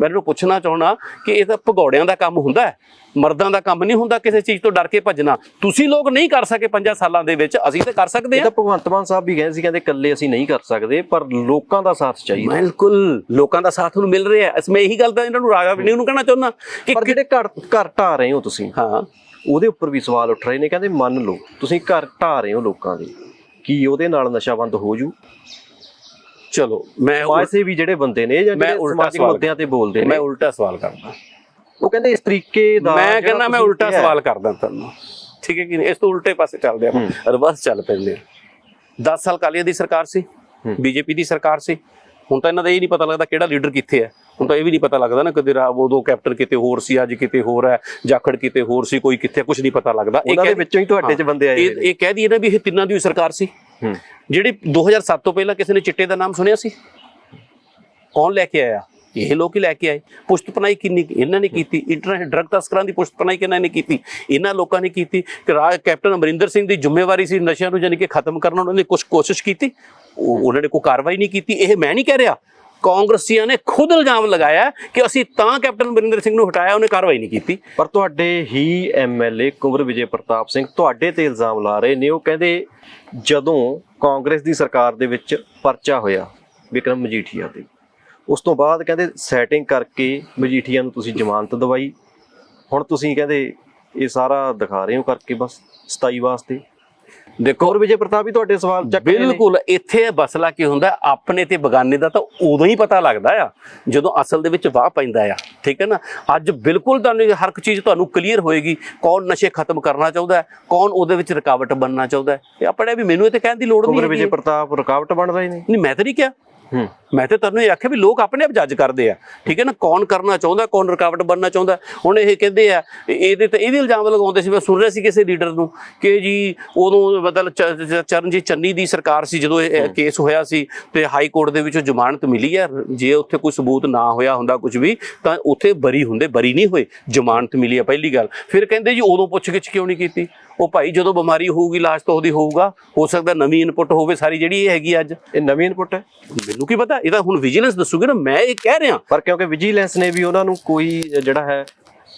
ਮੈਂ ਇਹਨੂੰ ਪੁੱਛਣਾ ਚਾਹਣਾ ਕਿ ਇਹ ਤਾਂ ਭਗੌੜਿਆਂ ਦਾ ਕੰਮ ਹੁੰਦਾ ਹੈ। ਮਰਦਾਂ ਦਾ ਕੰਮ ਨਹੀਂ ਹੁੰਦਾ ਕਿਸੇ ਚੀਜ਼ ਤੋਂ ਡਰ ਕੇ ਭੱਜਣਾ। ਤੁਸੀਂ ਲੋਕ ਨਹੀਂ ਕਰ ਸਕੇ 5 ਸਾਲਾਂ ਦੇ ਵਿੱਚ ਅਸੀਂ ਤਾਂ ਕਰ ਸਕਦੇ ਇਹ ਹਾਂ। ਤਾਂ ਭਗਵੰਤ ਮਾਨ ਸਾਹਿਬ ਵੀ ਕਹਿੰਦੇ ਸੀ ਕਹਿੰਦੇ ਇਕੱਲੇ ਅਸੀਂ ਨਹੀਂ ਕਰ ਸਕਦੇ ਪਰ ਲੋਕਾਂ ਦਾ ਸਾਥ ਚਾਹੀਦਾ। ਬਿਲਕੁਲ ਲੋਕਾਂ ਦਾ ਸਾਥ ਨੂੰ ਮਿਲ ਰਿਹਾ ਹੈ। ਮੈਂ ਇਹੀ ਗੱਲ ਤਾਂ ਇਹਨਾਂ ਨੂੰ ਰਾਜਾ ਵੜਿੰਗ ਨੂੰ ਕਹਿਣਾ ਚਾਹੁੰਦਾ ਕਿ ਪਰ ਜਿਹੜੇ ਘਰ ਘਰ ਢਾ ਰਹੇ ਹੋ ਤੁਸੀਂ ਹਾਂ। ਉਹਦੇ ਉੱਪਰ ਵੀ ਸਵਾਲ ਉੱਠ ਰਹੇ ਨੇ ਕਹਿੰਦੇ ਮੰਨ ਲਓ ਤੁਸੀਂ ਘਰ ਢਾ ਰਹੇ ਹੋ ਲੋਕਾਂ ਦੇ ਕੀ ਉਹਦੇ ਨਾਲ ਨਸ਼ਾ ਬੰਦ ਹੋ ਜੂ? ਚਲੋ ਮੈਂ ਵਾਇਸੇ ਵੀ ਜਿਹੜੇ ਬੰਦੇ ਨੇ ਜਾਂ ਮੈਂ ਜਿਹੜੇ ਸਮਾਜਿਕ ਮੁੱਦਿਆਂ ਤੇ ਬੋਲਦੇ ਮੈਂ ਨੇ? ਉਲਟਾ ਸਵਾਲ ਕਰਦਾ। ਉਹ ਕਹਿੰਦੇ ਇਸ ਤਰੀਕੇ ਦਾ ਮੈਂ ਕਹਿੰਦਾ ਮੈਂ ਉਲਟਾ ਸਵਾਲ ਕਰਦਾ ਤੁਹਾਨੂੰ। ਠੀਕ ਹੈ ਕਿ ਨਹੀਂ? ਇਸ ਤੋਂ ਉਲਟੇ ਪਾਸੇ ਚੱਲਦੇ ਆਪਾਂ। ਰਿਵਰਸ ਚੱਲ ਪੈਂਦੇ ਆ। 10 ਸਾਲ ਕਾਲੀਆ ਦੀ ਸਰਕਾਰ ਸੀ। ਬੀਜੇਪੀ ਦੀ ਸਰਕਾਰ ਸੀ। ਹੁਣ ਤਾਂ ਇਹਨਾਂ ਦਾ ਇਹ ਨਹੀਂ ਪਤਾ ਲੱਗਦਾ ਕਿਹੜਾ ਲੀਡਰ ਕਿੱਥੇ ਹੈ। ਹੁਣ ਤਾਂ ਇਹ ਵੀ ਨਹੀਂ ਪਤਾ ਲੱਗਦਾ ਨਾ ਕਦੇ ਰਾ- ਉਦੋਂ ਕੈਪਟਨ ਕਿਤੇ ਹੋਰ ਸੀ ਅੱਜ ਕਿਤੇ ਹੋਰ ਹੈ ਜਾਖੜ ਕਿਤੇ ਹੋਰ ਸੀ ਕੋਈ ਕਿੱਥੇ ਕੁਝ ਨਹੀਂ ਪਤਾ ਲੱਗਦਾ। ਉਹਨਾਂ ਦੇ ਵਿੱਚੋਂ ਹੀ ਤੁਹਾਡੇ 'ਚ ਬੰਦੇ ਆਏ ਇਹ ਕਹਿ ਦਈਏ ਨਾ ਵੀ ਇਹ ਤਿੰਨਾਂ ਦੀ ਸਰਕਾਰ ਸੀ। ਜਿਹੜੀ 2007 ਤੋਂ ਪਹਿਲਾਂ ਕਿਸੇ ਨੇ ਚਿੱਟੇ ਦਾ ਨਾਮ ਸੁਣਿਆ ਸੀ? ਕੌਣ ਲੈ ਕੇ ਆਇਆ? ਇਹ ਲੋਕ ਹੀ ਲੈ ਕੇ ਆਏ। ਪੁਸ਼ਤਪਨਾਈ ਕਿੰਨੀ ਇਹਨਾਂ ਨੇ ਕੀਤੀ। ਇੰਟਰਨੈਸ਼ਨਲ ਡਰਗ ਤਸਕਰਾਂ ਦੀ ਪੁਸ਼ਤਪਨਾਈ ਕਿਹਨਾਂ ਨੇ ਕੀਤੀ? ਇਹਨਾਂ ਲੋਕਾਂ ਨੇ ਕੀਤੀ। ਕਿ ਰਾ- ਕੈਪਟਨ ਅਮਰਿੰਦਰ ਸਿੰਘ ਦੀ ਜ਼ਿੰਮੇਵਾਰੀ ਸੀ ਨਸ਼ਿਆਂ ਨੂੰ ਜਾਨੀ ਕਿ ਖਤਮ ਕਰਨ। ਉਹਨਾਂ ਨੇ ਕੁਝ ਕੋਸ਼ਿਸ਼ ਕੀਤੀ। ਉਹ- ਉਹਨਾਂ ਨੇ ਕੋਈ ਕਾਰਵਾਈ ਨਹੀਂ ਕੀਤੀ। ਇਹ ਮੈਂ ਨਹੀਂ ਕਹਿ ਰਿਹਾ। ਕਾਂਗਰਸੀਆਂ ਨੇ ਖੁਦ ਇਲਜ਼ਾਮ ਲਗਾਇਆ ਕਿ ਅਸੀਂ ਤਾਂ ਕੈਪਟਨ ਅਮਰਿੰਦਰ ਸਿੰਘ ਨੂੰ ਹਟਾਇਆ, ਉਹਨੇ ਕਾਰਵਾਈ ਨਹੀਂ ਕੀਤੀ। ਪਰ ਤੁਹਾਡੇ ਹੀ ਐਮਐਲਏ ਕੁੰਵਰ ਵਿਜੇ ਪ੍ਰਤਾਪ ਸਿੰਘ ਤੁਹਾਡੇ ਤੇ ਇਲਜ਼ਾਮ ਲਾ ਰਹੇ ਨੇ। ਉਹ ਕਹਿੰਦੇ, ਜਦੋਂ ਕਾਂਗਰਸ ਦੀ ਸਰਕਾਰ ਦੇ ਵਿੱਚ ਪਰਚਾ ਹੋਇਆ ਵਿਕਰਮ ਮਜੀਠੀਆ ਤੇ ਉਸ ਤੋਂ ਬਾਅਦ ਕਹਿੰਦੇ ਸੈਟਿੰਗ ਕਰਕੇ ਮਜੀਠੀਆ ਨੂੰ ਤੁਸੀਂ ਜ਼ਮਾਨਤ ਦਵਾਈ। ਹੁਣ ਤੁਸੀਂ ਕਹਿੰਦੇ ਇਹ ਸਾਰਾ ਦਿਖਾ ਰਹੇ ਹੋ ਕਰਕੇ ਬਸ 27 ਵਾਸਤੇ। ਦੇਖੋ ਕੁੰਵਰ ਵਿਜੇ ਪ੍ਰਤਾਪ ਵੀ ਤੁਹਾਡੇ ਸਵਾਲ ਚੱਕ। ਬਿਲਕੁਲ ਇੱਥੇ ਮਸਲਾ ਕੀ ਹੁੰਦਾ? ਆਪਣੇ ਤੇ ਬਗਾਨੇ ਦਾ ਤਾਂ ਉਦੋਂ ਹੀ ਪਤਾ ਲੱਗਦਾ ਆ ਜਦੋਂ ਅਸਲ ਦੇ ਵਿੱਚ ਵਾਹ ਪੈਂਦਾ ਆ। ਠੀਕ ਹੈ ਨਾ? ਅੱਜ ਬਿਲਕੁਲ ਤੁਹਾਨੂੰ ਹਰ ਇੱਕ ਚੀਜ਼ ਤੁਹਾਨੂੰ ਕਲੀਅਰ ਹੋਏਗੀ ਕੌਣ ਨਸ਼ੇ ਖਤਮ ਕਰਨਾ ਚਾਹੁੰਦਾ ਹੈ ਕੌਣ ਉਹਦੇ ਵਿੱਚ ਰੁਕਾਵਟ ਬਣਨਾ ਚਾਹੁੰਦਾ ਹੈ। ਇਹ ਆਪਣੇ ਵੀ ਮੈਨੂੰ ਇਹ ਤੇ ਕਹਿਣ ਦੀ ਲੋੜ ਨਹੀਂ ਕੁੰਵਰ ਵਿਜੇ। ਪ੍ਰਤਾਪ ਰੁਕਾਵਟ ਬਣ ਰਹੇ ਨੇ ਨਹੀਂ ਮੈਂ ਤਾਂ ਨਹੀਂ ਕਿਹਾ। ਹੂੰ ਮੈਂ ਤੇ ਤੁਹਾਨੂੰ ਇਹ ਆਖਿਆ ਵੀ ਲੋਕ ਆਪਣੇ ਆਪ ਜੱਜ ਕਰਦੇ ਆ। ਠੀਕ ਹੈ ਨਾ? ਕੌਣ ਕਰਨਾ ਚਾਹੁੰਦਾ ਕੌਣ ਰੁਕਾਵਟ ਬਣਨਾ ਚਾਹੁੰਦਾ? ਹੁਣ ਇਹ ਕਹਿੰਦੇ ਆ ਇਹ- ਇਹਦੇ ਤੇ ਇਹ ਵੀ ਇਲਜ਼ਾਮ ਲਗਾਉਂਦੇ ਸੀ ਮੈਂ ਸੁਣ ਰਿਹਾ ਸੀ ਕਿਸੇ ਲੀਡਰ ਨੂੰ ਕਿ ਜੀ ਉਦੋਂ ਚ- ਚਰਨਜੀਤ ਚੰਨੀ ਦੀ ਸਰਕਾਰ ਸੀ ਜਦੋਂ ਇਹ ਕੇਸ ਹੋਇਆ ਸੀ ਤੇ ਹਾਈ ਕੋਰਟ ਦੇ ਵਿੱਚੋਂ ਜ਼ਮਾਨਤ ਮਿਲੀ ਹੈ ਜੇ ਉੱਥੇ ਕੋਈ ਸਬੂਤ ਨਾ ਹੋਇਆ ਹੁੰਦਾ ਕੁਝ ਵੀ ਤਾਂ ਉੱਥੇ ਬਰੀ ਹੁੰਦੇ ਬਰੀ ਨਹੀਂ ਹੋਏ ਜ਼ਮਾਨਤ ਮਿਲੀ ਹੈ ਪਹਿਲੀ ਗੱਲ। ਫਿਰ ਕਹਿੰਦੇ ਜੀ ਉਦੋਂ ਪੁੱਛਗਿੱਛ ਕਿਉਂ ਨਹੀਂ ਕੀਤੀ? ਉਹ ਭਾਈ ਜਦੋਂ ਬਿਮਾਰੀ ਹੋਊਗੀ ਲਾਸ਼ ਤਾਂ ਉਹਦੀ ਹੋਊਗਾ। ਹੋ ਸਕਦਾ ਨਵੀਂ ਇਨਪੁਟ ਹੋਵੇ ਸਾਰੀ ਜਿਹੜੀ ਇਹ ਹੈਗੀ ਅੱਜ। ਇਹ ਨਵੀਂ ਇਨਪੁਟ ਹੈ? ਮੈਨੂੰ ਕੀ ਪਤਾ? ਇਹ ਤਾਂ ਹੁਣ ਵਿਜੀਲੈਂਸ ਦੱਸੂਗੀ ਨਾ ਮੈਂ ਇਹ ਕਹਿ ਰਿਹਾ। ਪਰ ਕਿਉਂਕਿ ਵਿਜੀਲੈਂਸ ਨੇ ਵੀ ਉਹਨਾਂ ਨੂੰ ਕੋਈ ਜਿਹੜਾ ਹੈ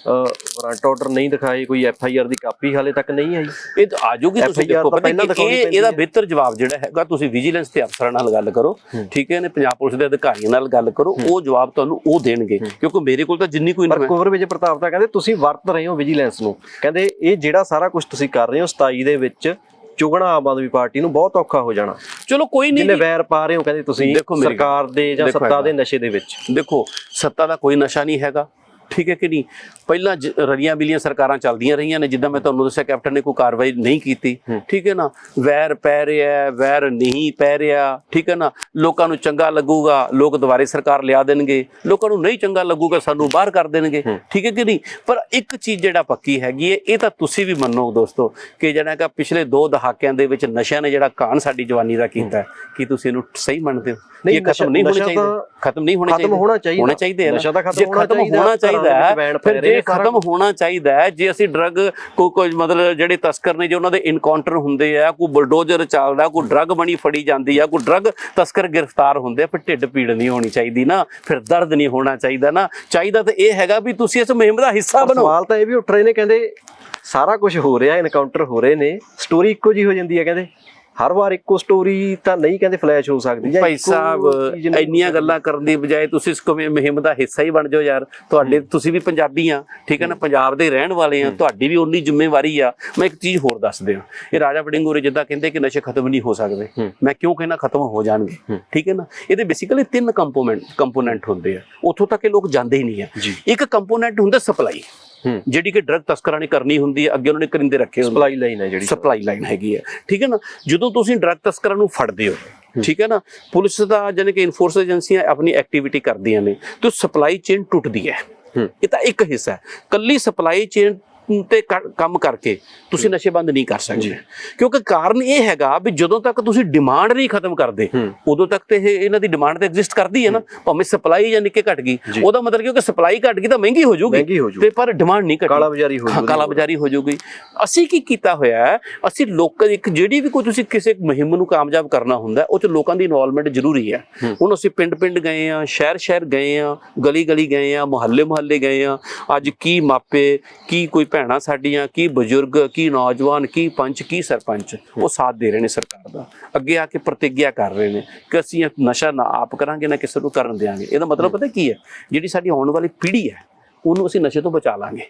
ਵਾਰੰਟ ਆਰਡਰ ਨਹੀਂ ਦਿਖਾਏ ਕੋਈ ਐਫ ਆਈ ਆਰ ਦੀ ਕਾਪੀ ਹਾਲੇ ਤੱਕ ਨਹੀਂ ਆਈ। ਇਹ ਤਾਂ ਆ ਜਾਊਗੀ ਤੁਸੀਂ ਦੇਖੋ ਪਤਾ ਦਿਖਾਉਣੀ ਇਹ ਇਹਦਾ। ਬਿਹਤਰ ਜਵਾਬ ਜਿਹੜਾ ਹੈਗਾ ਤੁਸੀਂ ਵਿਜੀਲੈਂਸ ਤੇ ਅਫਸਰਾਂ ਨਾਲ ਗੱਲ ਕਰੋ ਠੀਕ ਹੈ ਨੇ ਪੰਜਾਬ ਪੁਲਿਸ ਦੇ ਅਧਿਕਾਰੀਆਂ ਨਾਲ ਗੱਲ ਕਰੋ ਉਹ ਜਵਾਬ ਤੁਹਾਨੂੰ ਉਹ ਦੇਣਗੇ ਕਿਉਂਕਿ ਮੇਰੇ ਕੋਲ ਤਾਂ ਜਿੰਨੀ ਕੋਈ ਪਰ ਕੁੰਵਰ ਵਿਜੇ ਪ੍ਰਤਾਪ ਤਾਂ ਕਹਿੰਦੇ ਤੁਸੀਂ ਵਰਤ ਰਹੇ ਹੋ ਵਿਜੀਲੈਂਸ ਨੂੰ। ਕਹਿੰਦੇ ਇਹ ਜਿਹੜਾ ਸਾਰਾ ਕੁਝ ਤੁਸੀਂ ਕਰ ਰਹੇ ਹੋ 27 ਦੇ ਵਿੱਚ ਚੁਗਣਾ ਆਮ ਆਦਮੀ ਪਾਰਟੀ ਨੂੰ ਬਹੁਤ ਔਖਾ ਹੋ ਜਾਣਾ। ਚਲੋ ਕੋਈ ਨਹੀਂ। ਜਿੰਨੇ ਵੈਰ ਪਾ ਰਹੇ ਹੋ ਕਹਿੰਦੇ ਤੁਸੀਂ ਸਰਕਾਰ ਦੇ ਜਾਂ ਸੱਤਾ ਦੇ ਨਸ਼ੇ ਦੇ ਵਿੱਚ। ਦੇਖੋ ਸੱਤਾ ਦਾ ਕੋਈ ਨਸ਼ਾ ਨਹੀਂ ਹੈਗਾ। ਠੀਕ ਹੈ ਕਿ ਨਹੀਂ? ਪਹਿਲਾਂ ਰਲੀਆਂ ਮਿਲੀਆਂ ਸਰਕਾਰਾਂ ਚੱਲਦੀਆਂ ਰਹੀਆਂ ਨੇ ਜਿੱਦਾਂ ਮੈਂ ਤੁਹਾਨੂੰ ਦੱਸਿਆ ਕੈਪਟਨ ਨੇ ਕੋਈ ਕਾਰਵਾਈ ਨਹੀਂ ਕੀਤੀ। ਠੀਕ ਹੈ ਨਾ? ਵੈਰ ਪੈ ਰਿਹਾ ਵੈਰ ਨਹੀਂ ਪੈ ਰਿਹਾ। ਠੀਕ ਹੈ ਨਾ? ਲੋਕਾਂ ਨੂੰ ਚੰਗਾ ਲੱਗੂਗਾ ਲੋਕ ਦੁਬਾਰੇ ਸਰਕਾਰ ਲਿਆ ਦੇਣਗੇ। ਲੋਕਾਂ ਨੂੰ ਨਹੀਂ ਚੰਗਾ ਲੱਗੂਗਾ ਸਾਨੂੰ ਬਾਹਰ ਕਰ ਦੇਣਗੇ। ਠੀਕ ਹੈ ਕਿ ਨਹੀਂ? ਪਰ ਇੱਕ ਚੀਜ਼ ਜਿਹੜਾ ਪੱਕੀ ਹੈਗੀ ਹੈ ਇਹ ਤਾਂ ਤੁਸੀਂ ਵੀ ਮੰਨੋ ਦੋਸਤੋ ਕਿ ਜਿਹੜਾ ਕਿ ਪਿਛਲੇ ਦੋ ਦਹਾਕਿਆਂ ਦੇ ਵਿੱਚ ਨਸ਼ਿਆਂ ਨੇ ਜਿਹੜਾ ਕਾਨ ਸਾਡੀ ਜਵਾਨੀ ਦਾ ਕੀਤਾ ਕੀ ਤੁਸੀਂ ਇਹਨੂੰ ਸਹੀ ਮੰਨਦੇ ਹੋ? ਇਹ ਖਤਮ ਨਹੀਂ ਹੋਣੇ ਚਾਹੀਦੇ। ਖਤਮ ਨਹੀਂ ਹੋਣੇ ਚਾਹੀਦੇ। ਹੋਣਾ ਚਾਹੀਦਾ। ਨਸ਼ਾ ਤਾਂ ਖਤਮ ਹੋਣਾ ਚਾਹੀਦਾ, ਚਾਹੀਦਾ ਹੈ। ਫਿਰ ਜੇ ਖਤਮ ਹੋਣਾ ਚਾਹੀਦਾ ਹੈ ਜੇ ਅਸੀਂ ਡਰੱਗ ਕੋਈ ਕੋਈ ਮਤਲਬ ਜਿਹੜੇ ਤਸਕਰ ਨੇ ਜੇ ਉਹਨਾਂ ਦੇ ਇਨਕਾਊਂਟਰ ਹੁੰਦੇ ਆ ਕੋਈ ਬੁਲਡੋਜ਼ਰ ਚੱਲਦਾ ਕੋਈ ਡਰੱਗ ਬਣੀ ਫੜੀ ਜਾਂਦੀ ਆ ਕੋਈ ਡਰੱਗ ਤਸਕਰ ਗ੍ਰਿਫਤਾਰ ਹੁੰਦੇ ਫਿਰ ਢਿੱਡ ਪੀੜ ਨਹੀਂ ਹੋਣੀ ਚਾਹੀਦੀ ਨਾ ਫਿਰ ਦਰਦ ਨਹੀਂ ਹੋਣਾ ਚਾਹੀਦਾ ਨਾ। ਚਾਹੀਦਾ ਤਾਂ ਇਹ ਹੈਗਾ ਵੀ ਤੁਸੀਂ ਇਸ ਮੁਹਿੰਮ ਦਾ ਹਿੱਸਾ ਬਣੋ। ਸਵਾਲ ਤਾਂ ਇਹ ਵੀ ਉੱਠ ਰਹੇ ਨੇ ਕਹਿੰਦੇ ਸਾਰਾ ਕੁਝ ਹੋ ਰਿਹਾ ਇਨਕਾਊਂਟਰ ਹੋ ਰਹੇ ਨੇ ਸਟੋਰੀ ਇੱਕੋ ਜੀ ਹੋ ਜਾਂਦੀ ਹੈ ਕਹਿੰਦੇ। ਹਰ ਵਾਰ ਇੱਕੋ ਸਟੋਰੀ ਤਾਂ ਨਹੀਂ ਕਹਿੰਦੇ ਫਲੈਸ਼ ਹੋ ਸਕਦੀ ਭਾਈ ਸਾਹਿਬ ਇੰਨੀਆਂ ਗੱਲਾਂ ਕਰਨ ਦੀ ਬਜਾਏ ਤੁਸੀਂ ਇਸ ਕਮੇ ਮੁਹਿੰਮ ਦਾ ਹਿੱਸਾ ਹੀ ਬਣ ਜਾਓ ਯਾਰ। ਤੁਹਾਡੇ ਤੁਸੀਂ ਵੀ ਪੰਜਾਬੀ ਆ ਠੀਕ ਹੈ ਨਾ? ਪੰਜਾਬ ਦੇ ਰਹਿਣ ਵਾਲੇ ਆ ਤੁਹਾਡੀ ਵੀ ਉਨੀ ਜ਼ਿੰਮੇਵਾਰੀ ਆ। ਮੈਂ ਇੱਕ ਚੀਜ਼ ਹੋਰ ਦੱਸ ਦਿਆਂ ਇਹ ਰਾਜਾ ਵੜਿੰਗ ਹੋਰੇ ਜਿੱਦਾਂ ਕਹਿੰਦੇ ਕਿ ਨਸ਼ੇ ਖਤਮ ਨਹੀਂ ਹੋ ਸਕਦੇ। ਮੈਂ ਕਿਉਂ ਕਹਿੰਦਾ ਖਤਮ ਹੋ ਜਾਣਗੇ? ਠੀਕ ਹੈ ਨਾ? ਇਹਦੇ ਬੇਸਿਕਲੀ ਤਿੰਨ ਕੰਪੋਨੈਂਟ ਕੰਪੋਨੈਂਟ ਹੁੰਦੇ ਆ। ਉੱਥੋਂ ਤੱਕ ਇਹ ਲੋਕ ਜਾਂਦੇ ਹੀ ਨਹੀਂ ਆ। ਇੱਕ ਕੰਪੋਨੈਂਟ ਹੁੰਦਾ ਸਪਲਾਈ ਜਿਹੜੀ ਕਿ ਡਰਗ ਤਸਕਰਾਂ ਨੇ ਕਰਨੀ ਹੁੰਦੀ ਹੈ ਅੱਗੇ ਉਹਨਾਂ ਨੇ ਕਰਿੰਦੇ ਰੱਖੇ ਹੁੰਦੇ ਸਪਲਾਈ ਲਾਈਨ ਹੈ ਜਿਹੜੀ। ਸਪਲਾਈ ਲਾਈਨ ਹੈਗੀ ਹੈ। ਠੀਕ ਹੈ ਨਾ? ਜਦੋਂ ਤੁਸੀਂ ਡਰੱਗ ਤਸਕਰਾਂ ਨੂੰ ਫੜਦੇ ਹੋ ਠੀਕ ਹੈ ਨਾ? ਪੁਲਿਸ ਦਾ ਜਾਣੀ ਕਿ ਇਨਫੋਰਸ ਏਜੰਸੀਆਂ ਆਪਣੀ ਐਕਟੀਵਿਟੀ ਕਰਦੀਆਂ ਨੇ। ਤੇ ਸਪਲਾਈ ਚੇਨ ਟੁੱਟਦੀ ਹੂੰ। ਇਹ ਤਾਂ ਇੱਕ ਹਿੱਸਾ ਹੈ। ਕੱਲੀ ਸਪਲਾਈ ਚੇਨ ਤੇ ਕੰਮ ਕਰਕੇ ਤੁਸੀਂ ਨਸ਼ੇ ਬੰਦ ਨਹੀਂ ਕਰ ਸਕਦੇ। ਕਿਉਂਕਿ ਕਾਰਨ ਇਹ ਹੈਗਾ ਵੀ ਜਦੋਂ ਤੱਕ ਤੁਸੀਂ ਡਿਮਾਂਡ ਨਹੀਂ ਖਤਮ ਕਰਦੇ ਉਦੋਂ ਤੱਕ ਤੇ ਇਹ ਇਹਨਾਂ ਦੀ ਡਿਮਾਂਡ ਤਾਂ ਐਗਜ਼ਿਸਟ ਕਰਦੀ ਹੈ ਨਾ। ਭਾਵੇਂ ਸਪਲਾਈ ਜਾਂ ਨਿੱਕੇ ਘਟ ਗਈ। ਉਹਦਾ ਮਤਲਬ ਕਿਉਂਕਿ ਸਪਲਾਈ ਘਟ ਗਈ ਤਾਂ ਮਹਿੰਗੀ ਹੋ ਜਾਊਗੀ। ਤੇ ਪਰ ਡਿਮਾਂਡ ਨਹੀਂ ਘਟੀ। ਕਾਲਾ ਬਾਜ਼ਾਰੀ ਹੋ ਜਾਊਗੀ। ਕਾਲਾ ਬਾਜ਼ਾਰੀ ਹੋ ਜਾਊਗੀ। ਅਸੀਂ ਕੀ ਕੀਤਾ ਹੋਇਆ ਹੈ ਅਸੀਂ ਲੋਕਾਂ ਇੱਕ ਜਿਹੜੀ ਵੀ ਕੋਈ ਤੁਸੀਂ ਕਿਸੇ ਮੁਹਿੰਮ ਨੂੰ ਕਾਮਯਾਬ ਕਰਨਾ ਹੁੰਦਾ ਉਹ ਚ ਲੋਕਾਂ ਦੀ ਇਨਵੋਲਵਮੈਂਟ ਜ਼ਰੂਰੀ ਹੈ। ਹੁਣ ਅਸੀਂ ਪਿੰਡ ਪਿੰਡ ਗਏ ਆ ਸ਼ਹਿਰ ਸ਼ਹਿਰ ਗਏ ਆ ਗਲੀ ਗਲੀ ਗਏ ਆ ਮੁਹੱਲੇ ਮੁਹੱਲੇ ਗਏ ਆ ਅੱਜ ਕੀ ਮਾਪੇ ਕੀ ਕੋਈ ਭੈਣਾਂ ਸਾਡੀਆਂ ਕੀ ਬਜ਼ੁਰਗ ਕੀ ਨੌਜਵਾਨ ਕੀ ਪੰਚ ਕੀ ਸਰਪੰਚ ਉਹ ਸਾਥ ਦੇ ਰਹੇ ਨੇ ਸਰਕਾਰ ਦਾ। ਅੱਗੇ ਆ ਕੇ ਪ੍ਰਤੀਗਿਆ ਕਰ ਰਹੇ ਨੇ ਕਿ ਅਸੀਂ ਨਸ਼ਾ ਨਾ ਆਪ ਕਰਾਂਗੇ ਨਾ ਕਿਸੇ ਨੂੰ ਕਰਨ ਦੇਵਾਂਗੇ ਇਹਦਾ ਮਤਲਬ ਪਤਾ ਕੀ ਹੈ? ਜਿਹੜੀ ਸਾਡੀ ਆਉਣ ਵਾਲੀ ਪੀੜ੍ਹੀ ਹੈ ਉਹਨੂੰ ਅਸੀਂ ਨਸ਼ੇ ਤੋਂ ਬਚਾ ਲਾਂਗੇ।